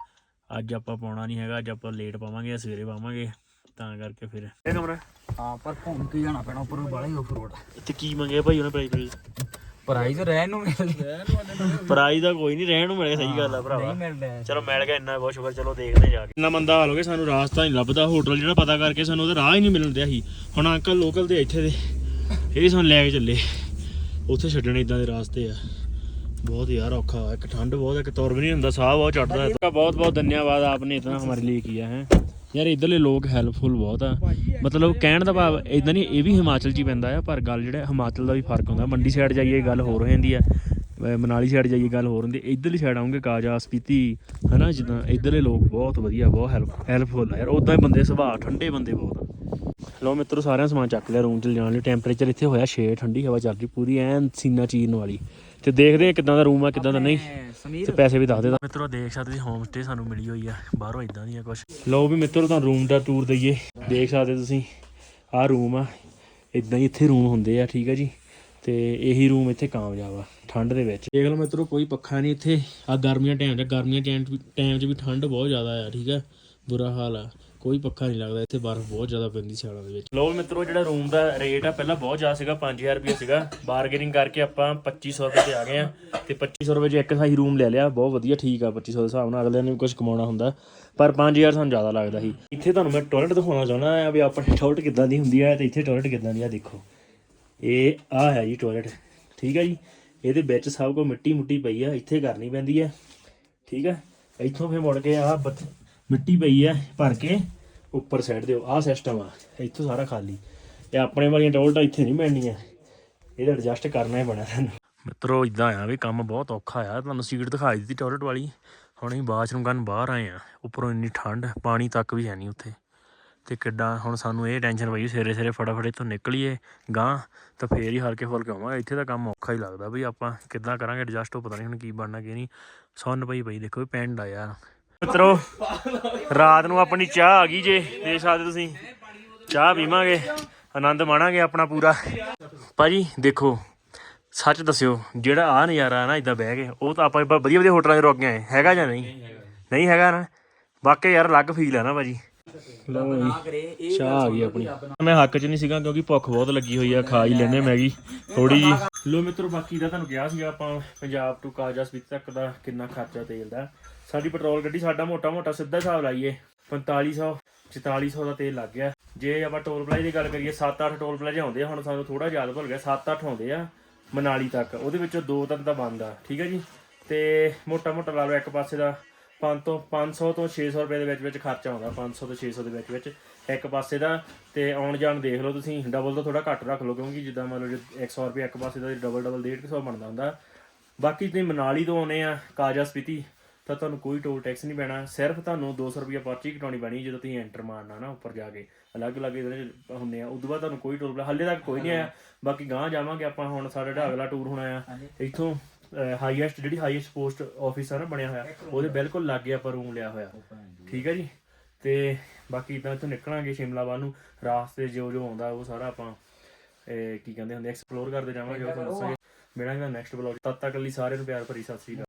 ਅੱਜ ਆਪਾਂ ਪਾਉਣਾ ਨਹੀਂ ਹੈਗਾ, ਅੱਜ ਆਪਾਂ ਲੇਟ ਪਾਵਾਂਗੇ, ਸਵੇਰੇ ਪਾਵਾਂਗੇ। ਤਾਂ ਕਰਕੇ ਫਿਰ। ਇਹ ਕਮਰਾ। ਹਾਂ ਪਰ ਘੁੰਮ ਕੇ ਜਾਣਾ ਪੈਣਾ ਉੱਪਰ ਬੜਾ ਹੀ ਆਫ ਰੋਡ ਇੱਥੇ ਕੀ ਮੰਗਿਆ ਭਾਈ ਉਹਨੇ ਪ੍ਰਾਈਸ ਪ੍ਰਾਈਜ਼ ਰਹਿਣ ਨੂੰ ਮਿਲ ਪ੍ਰਾਈਸ ਦਾ ਕੋਈ ਨਹੀਂ ਰਹਿਣ ਨੂੰ ਮਿਲੇ ਸਹੀ ਗੱਲ ਆ ਭਰਾਵਾ। ਚਲੋ ਮਿਲ ਗਿਆ ਇੰਨਾ ਬਹੁਤ ਸ਼ੁਕਰ ਚਲੋ ਦੇਖਦੇ ਜਾ ਕੇ। ਇੰਨਾ ਮੰਦਾ ਹਾਲ ਹੋ ਗਿਆ ਸਾਨੂੰ ਰਾਸਤਾ ਨਹੀਂ ਲੱਭਦਾ ਹੋਟਲ ਜਿਹੜਾ ਪਤਾ ਕਰਕੇ ਸਾਨੂੰ ਉਹਦਾ ਰਾਹ ਹੀ ਨਹੀਂ ਮਿਲਣ ਦਿਆ ਸੀ। ਹੁਣ ਅੰਕਲ ਲੋਕਲ ਦੇ ਇੱਥੇ ਦੇ ਇਹ ਸਾਨੂੰ ਲੈ ਕੇ ਚੱਲੇ। ਉੱਥੇ ਛੱਡਣੇ ਇਦਾਂ ਦੇ ਰਾਸਤੇ ਆ। ਬਹੁਤ ਯਾਰ ਔਖਾ। ਇੱਕ ਠੰਡ ਬਹੁਤ ਇੱਕ ਤੁਰ ਵੀ ਨਹੀਂ ਹੁੰਦਾ ਸਾਹ ਬਹੁਤ ਚੜਦਾ। ਹੈ ਬਹੁਤ ਬਹੁਤ ਧੰਨਵਾਦ ਆਪਨੇ ਇਤਨਾ ਹਮਾਰੇ ਲਈ ਕੀਆ ਹੈ। ਯਾਰ ਇਧਰਲੇ ਲੋਕ ਹੈਲਪਫੁਲ ਬਹੁਤ ਆ। ਮਤਲਬ ਕਹਿਣ ਦਾ ਭਾਵ ਇਦਾਂ ਨਹੀਂ, ਇਹ ਵੀ ਹਿਮਾਚਲ 'ਚ ਹੀ ਪੈਂਦਾ ਆ, ਪਰ ਗੱਲ ਜਿਹੜਾ ਹਿਮਾਚਲ ਦਾ ਵੀ ਫ਼ਰਕ ਹੁੰਦਾ। ਮੰਡੀ ਸਾਈਡ ਜਾਈਏ ਗੱਲ ਹੋਰ ਹੋ ਜਾਂਦੀ ਆ ਮਨਾਲੀ ਸਾਈਡ ਜਾਈਏ ਗੱਲ ਹੋਰ ਹੁੰਦੀ ਇਧਰਲੀ ਸਾਈਡ ਆਉਂਗੇ ਕਾਜਾ, ਸਪੀਤੀ, ਹਨਾ, ਜਿੱਦਾਂ ਇਧਰਲੇ ਲੋਕ ਬਹੁਤ ਵਧੀਆ, ਬਹੁਤ ਹੈਲਪ ਹੈਲਪਫੁਲ ਆ। ਯਾਰ ਉਦਾਂ ਹੀ ਬੰਦੇ, ਸੁਭਾਅ ਠੰਡੇ ਬੰਦੇ ਬਹੁਤ ਆ। ਲੋ ਮਿੱਤਰੋ, ਸਾਰਿਆਂ ਸਮਾਨ ਚੱਕ ਲਿਆ ਰੂਮ ਚ ਜਾਣ ਲਈ। ਟੈਂਪਰੇਚਰ ਇੱਥੇ ਹੋਇਆ 6 ਠੰਡੀ ਹਵਾ ਚੱਲ ਰਹੀ, ਪੂਰੀ ਐਨ ਸੀਨਾ ਚੀਰਨ ਵਾਲੀ। ਤੇ ਦੇਖਦੇ ਆ ਕਿਦਾਂ ਦਾ ਰੂਮ ਆ ਕਿਦਾਂ ਦਾ ਨਹੀਂ। ਤੇ ਪੈਸੇ ਵੀ ਦੱਸ ਦੇ ਮਿੱਤਰੋ ਦੇਖ ਸਕਦੇ ਤੁਸੀਂ ਹੋਮ ਸਟੇ ਸਾਨੂੰ ਮਿਲੀ ਹੋਈ ਆ ਬਾਹਰੋਂ ਇਦਾਂ ਦੀਆਂ ਕੁਝ ਲਓ ਵੀ ਮਿੱਤਰੋ ਤੁਹਾਨੂੰ ਰੂਮ ਦਾ ਟੂਰ ਦਈਏ। ਦੇਖ ਸਕਦੇ ਤੁਸੀਂ ਆਹ ਰੂਮ ਆ। ਇਦਾਂ ਹੀ ਇੱਥੇ ਰੂਮ ਹੁੰਦੇ ਆ ਠੀਕ ਆ ਜੀ। ਤੇ ਇਹੀ ਰੂਮ ਇੱਥੇ ਕਾਮਯਾਬ ਆ ਠੰਡ ਦੇ ਵਿੱਚ। ਦੇਖ ਲਓ ਮਿੱਤਰੋ ਕੋਈ ਪੱਖਾ ਨਹੀਂ ਇੱਥੇ। ਆ ਗਰਮੀਆਂ ਟਾਈਮ 'ਚ ਗਰਮੀਆਂ ਟਾਈਮ 'ਚ ਵੀ ਠੰਡ ਬਹੁਤ ਜ਼ਿਆਦਾ ਆ ਠੀਕ ਆ। ਬੁਰਾ ਹਾਲ ਆ। ਕੋਈ ਪੱਖਾ ਨਹੀਂ ਲੱਗਦਾ, ਇੱਥੇ ਬਰਫ਼ ਬਹੁਤ ਜ਼ਿਆਦਾ ਪੈਂਦੀ ਸਿਆਲਾਂ ਦੇ ਵਿੱਚ। ਲੋ ਮਿੱਤਰੋ, ਜਿਹੜਾ ਰੂਮ ਦਾ ਰੇਟ ਆ, ਪਹਿਲਾਂ ਬਹੁਤ ਜ਼ਿਆਦਾ ਸੀਗਾ 5000 ਰੁਪਏ ਸੀਗਾ। ਬਾਰਗੇਨਿੰਗ ਕਰਕੇ ਆਪਾਂ 2500 ਰੁਪਏ ਤੇ ਆ ਗਏ ਆ ਤੇ 2500 ਰੁਪਏ 'ਚ ਇੱਕ ਸਾਈ ਰੂਮ ਲੈ ਲਿਆ, ਬਹੁਤ ਵਧੀਆ, ਠੀਕ ਆ 2500 ਦੇ ਹਿਸਾਬ ਨਾਲ। ਅਗਲੇ ਨੇ ਵੀ ਕੁਝ ਕਮਾਉਣਾ ਹੁੰਦਾ, ਪਰ 5000 ਸਾਨੂੰ ਜ਼ਿਆਦਾ ਲੱਗਦਾ ਸੀ। ਇੱਥੇ ਤੁਹਾਨੂੰ ਮੈਂ ਟਾਇਲਟ ਦਿਖਾਉਣਾ ਚਾਹੁੰਦਾ ਆ ਵੀ ਆਪਣੀ ਟਾਇਲਟ ਕਿੱਦਾਂ ਦੀ ਹੁੰਦੀ ਆ ਤੇ ਇੱਥੇ ਟਾਇਲਟ ਕਿੱਦਾਂ ਦੀ ਆ, ਦੇਖੋ। ਇਹ ਆ ਹੈ ਜੀ ਟਾਇਲਟ ਠੀਕ ਆ ਜੀ? ਇਹਦੇ ਵਿੱਚ ਸਭ ਕੋ ਮਿੱਟੀ ਮੁੱਟੀ ਪਈ ਆ, ਇੱਥੇ ਕਰਨੀ ਪੈਂਦੀ ਆ, ਠੀਕ ਆ? ਇੱਥੋਂ ਫੇਰ ਮੁੜ ਕੇ ਆ ਮਿੱਟੀ ਪਈ ਆ ਭਰ ਕੇ। ਉੱਪਰ ਸਾਈਡ ਦਿਓ ਆਹ ਸਿਸਟਮ ਆ। ਇੱਥੋਂ ਸਾਰਾ ਖਾਲੀ। ਇਹ ਆਪਣੇ ਵਾਲੀਆਂ ਟੋਲਟਾਂ ਇੱਥੇ ਨਹੀਂ ਮਿਲਣੀਆਂ। ਇਹਦਾ ਐਡਜਸਟ ਕਰਨਾ ਹੀ ਪੈਣਾ ਤੁਹਾਨੂੰ। ਮਿੱਤਰੋ ਇਦਾਂ ਆ ਵੀ ਕੰਮ ਬਹੁਤ ਔਖਾ ਆ। ਤੁਹਾਨੂੰ ਸੀਟ ਦਿਖਾਈ ਦਿੱਤੀ ਟਾਇਲਟ ਵਾਲੀ। ਹੁਣ ਅਸੀਂ ਬਾਥਰੂਮ ਕਰਨ ਬਾਹਰ ਆਏ ਆ। ਉੱਪਰੋਂ ਇੰਨੀ ਠੰਡ ਪਾਣੀ ਤੱਕ ਵੀ ਹੈ ਨਹੀਂ ਉੱਥੇ। ਤੇ ਕਿੱਡਾ ਹੁਣ ਸਾਨੂੰ ਇਹ ਟੈਨਸ਼ਨ ਪਈ ਸਵੇਰੇ ਸਵੇਰੇ ਫਟਾਫਟ ਇੱਥੋਂ ਨਿਕਲੀਏ ਗਾਂ ਤਾਂ ਫੇਰ ਹੀ ਹਲਕੇ ਫੁਲਕੇ ਆਵਾਂਗੇ। ਇੱਥੇ ਤਾਂ ਕੰਮ ਔਖਾ ਹੀ ਲੱਗਦਾ ਵੀ ਆਪਾਂ ਕਿੱਦਾਂ ਕਰਾਂਗੇ ਐਡਜਸਟ ਉਹ ਪਤਾ ਨਹੀਂ ਹੁਣ ਕੀ ਬਣਨਾ ਕੀ ਨਹੀਂ। ਸੁੰਨ ਪਈ ਪਈ ਦੇਖੋ ਵੀ ਪਿੰਡ ਆ ਯਾਰ। ਮਿੱਤਰੋ, ਰਾਤ ਨੂੰ ਆਪਣੀ ਚਾਹ ਆ ਗਈ ਜੇ, ਦੇਖ ਸਕਦੇ ਤੁਸੀਂ। ਚਾਹ ਪੀਵਾਂਗੇ, ਆਨੰਦ ਮਾਣਾਂਗੇ ਆਪਣਾ ਪੂਰਾ। ਭਾਜੀ, ਦੇਖੋ, ਸੱਚ ਦੱਸਿਓ, ਜਿਹੜਾ ਆ ਨਜ਼ਾਰਾ ਨਾ ਇਦਾਂ ਬਹਿ ਕੇ, ਉਹ ਤਾਂ ਆਪਾਂ ਵਧੀਆ ਵਧੀਆ ਹੋਟਲਾਂ 'ਚ ਰੁਕ ਗਏ ਹੈਗਾ ਜਾਂ ਨਹੀਂ? ਨਹੀਂ ਹੈਗਾ ਨਾ? ਵਾਕਈ ਯਾਰ, ਅਲੱਗ ਫੀਲ ਆ ਨਾ ਭਾਜੀ। ਲਓ ਜੀ, ਚਾਹ ਆ ਗਈ ਆਪਣੀ। ਮੈਂ ਹੱਕ 'ਚ ਨਹੀਂ ਸੀਗਾ, ਕਿਉਂਕਿ ਭੁੱਖ ਬਹੁਤ ਲੱਗੀ ਹੋਈ ਆ, ਖਾ ਹੀ ਲੈਨੇ ਮੈਗੀ ਥੋੜੀ ਜੀ ਲੋ ਮਿੱਤਰੋ, ਬਾਕੀ ਦਾ ਤੁਹਾਨੂੰ ਕਿਹਾ ਸੀਗਾ ਆਪਾਂ, ਪੰਜਾਬ ਟੂ ਕਾਜਾ ਸਪੀਕ ਤੱਕ ਦਾ ਕਿੰਨਾ ਖਰਚਾ ਤੇਲ ਦਾ। ਸਾਡੀ ਪੈਟਰੋਲ ਗੱਡੀ ਸਾਡਾ ਮੋਟਾ ਮੋਟਾ ਸਿੱਧਾ ਹਿਸਾਬ ਲਾਈਏ 4500 4400 ਦਾ ਤੇਲ ਲੱਗ ਗਿਆ। ਜੇ ਆਪਾਂ ਟੋਲ ਪਲਾਜ਼ੇ ਦੀ ਗੱਲ ਕਰੀਏ 7-8 ਟੋਲ ਪਲਾਜ਼ੇ ਆਉਂਦੇ ਆ, ਹੁਣ ਸਾਨੂੰ ਥੋੜਾ ਯਾਦ ਭੁੱਲ ਗਿਆ 7-8 ਆਉਂਦੇ ਆ ਮਨਾਲੀ ਤੱਕ, ਉਹਦੇ ਵਿੱਚੋਂ ਦੋ ਤਿੰਨ ਤਾਂ ਬੰਦ ਆ, ਠੀਕ ਹੈ ਜੀ? ਤੇ ਮੋਟਾ ਮੋਟਾ ਲਾ ਲਓ ਇੱਕ ਪਾਸੇ ਦਾ 5 ਤੋਂ 500 ਤੋਂ 600 ਰੁਪਏ ਦੇ ਵਿੱਚ ਵਿੱਚ ਖਰਚਾ ਆਉਂਦਾ 500 ਤੋਂ 600 ਦੇ ਵਿੱਚ ਵਿੱਚ। ਇੱਕ ਪਾਸੇ ਦਾ, ਤੇ ਆਉਣ ਜਾਣ ਦੇਖ ਲਓ ਤੁਸੀਂ ਡਬਲ ਤੋਂ ਥੋੜਾ ਘੱਟ ਰੱਖ ਲਓ, ਕਿਉਂਕਿ ਜਿੱਦਾਂ ਮੰਨ ਲਓ ਜੇ 100 ਰੁਪਏ ਇੱਕ ਪਾਸੇ ਦਾ ਡਬਲ ਡਬਲ 150 ਬਣਦਾ ਹੁੰਦਾ। ਬਾਕੀ ਤੁਸੀਂ ਮਨਾਲੀ ਤੋਂ ਆਉਨੇ ਆ, ਕਾਜਾ ਸਪੀਤੀ ਤਾਂ ਤੁਹਾਨੂੰ ਕੋਈ ਟੋਲ ਟੈਕਸ ਨਹੀਂ ਪੈਣਾ ਸਿਰਫ ਤੁਹਾਨੂੰ 200 ਰੁਪਏ ਪਰਚੀ ਕਟਾਉਣੀ ਪੈਣੀ ਜਦੋਂ ਤੁਸੀਂ ਐਂਟਰ ਮਾਰਨਾ ਨਾ ਉੱਪਰ ਜਾ ਕੇ। ਅਲੱਗ-ਅਲੱਗ ਇਹਦੇ ਹੁੰਦੇ ਆ। ਉਦੋਂ ਬਾਅਦ ਤੁਹਾਨੂੰ ਕੋਈ ਟੋਲ ਹਾਲੇ ਤੱਕ ਕੋਈ ਨਹੀਂ ਆਇਆ। ਬਾਕੀ ਗਾਂ ਜਾਵਾਂਗੇ ਆਪਾਂ ਹੁਣ ਸਾਡਾ ਜਿਹੜਾ ਅਗਲਾ ਟੂਰ ਹੋਣਾ ਆ ਇੱਥੋਂ ਹਾਈਐਸਟ ਜਿਹੜੀ ਹਾਈਐਸਟ ਪੋਸਟ ਆਫਿਸ ਆ ਨਾ ਬਣਿਆ ਹੋਇਆ ਉਹਦੇ ਬਿਲਕੁਲ ਲਾਗੇ ਆਪਾਂ ਰੂਮ ਲਿਆ ਹੋਇਆ। ਠੀਕ ਹੈ ਜੀ? ਤੇ ਬਾਕੀ ਇਦਾਂ ਇੱਥੋਂ ਨਿਕਲਾਂਗੇ ਸ਼ਿਮਲਾ ਵੱਲ ਨੂੰ। ਰਾਸਤੇ ਜੋ ਜੋ ਆਉਂਦਾ ਉਹ ਸਾਰਾ ਆਪਾਂ ਕੀ ਕਹਿੰਦੇ ਹੁੰਦੇ ਐਕਸਪਲੋਰ ਕਰਦੇ ਜਾਵਾਂਗੇ ਉਹ ਤੁਹਾਨੂੰ ਦੱਸਾਂਗੇ। ਮਿਲਾਂਗੇ ਨੈਕਸਟ ਬਲੌਗ ਤਦ ਤੱਕ ਲਈ ਸਾਰਿਆਂ ਨੂੰ ਪਿਆਰ ਭਰੀ ਸਤਿ ਸ੍ਰੀ ਅਕਾਲ।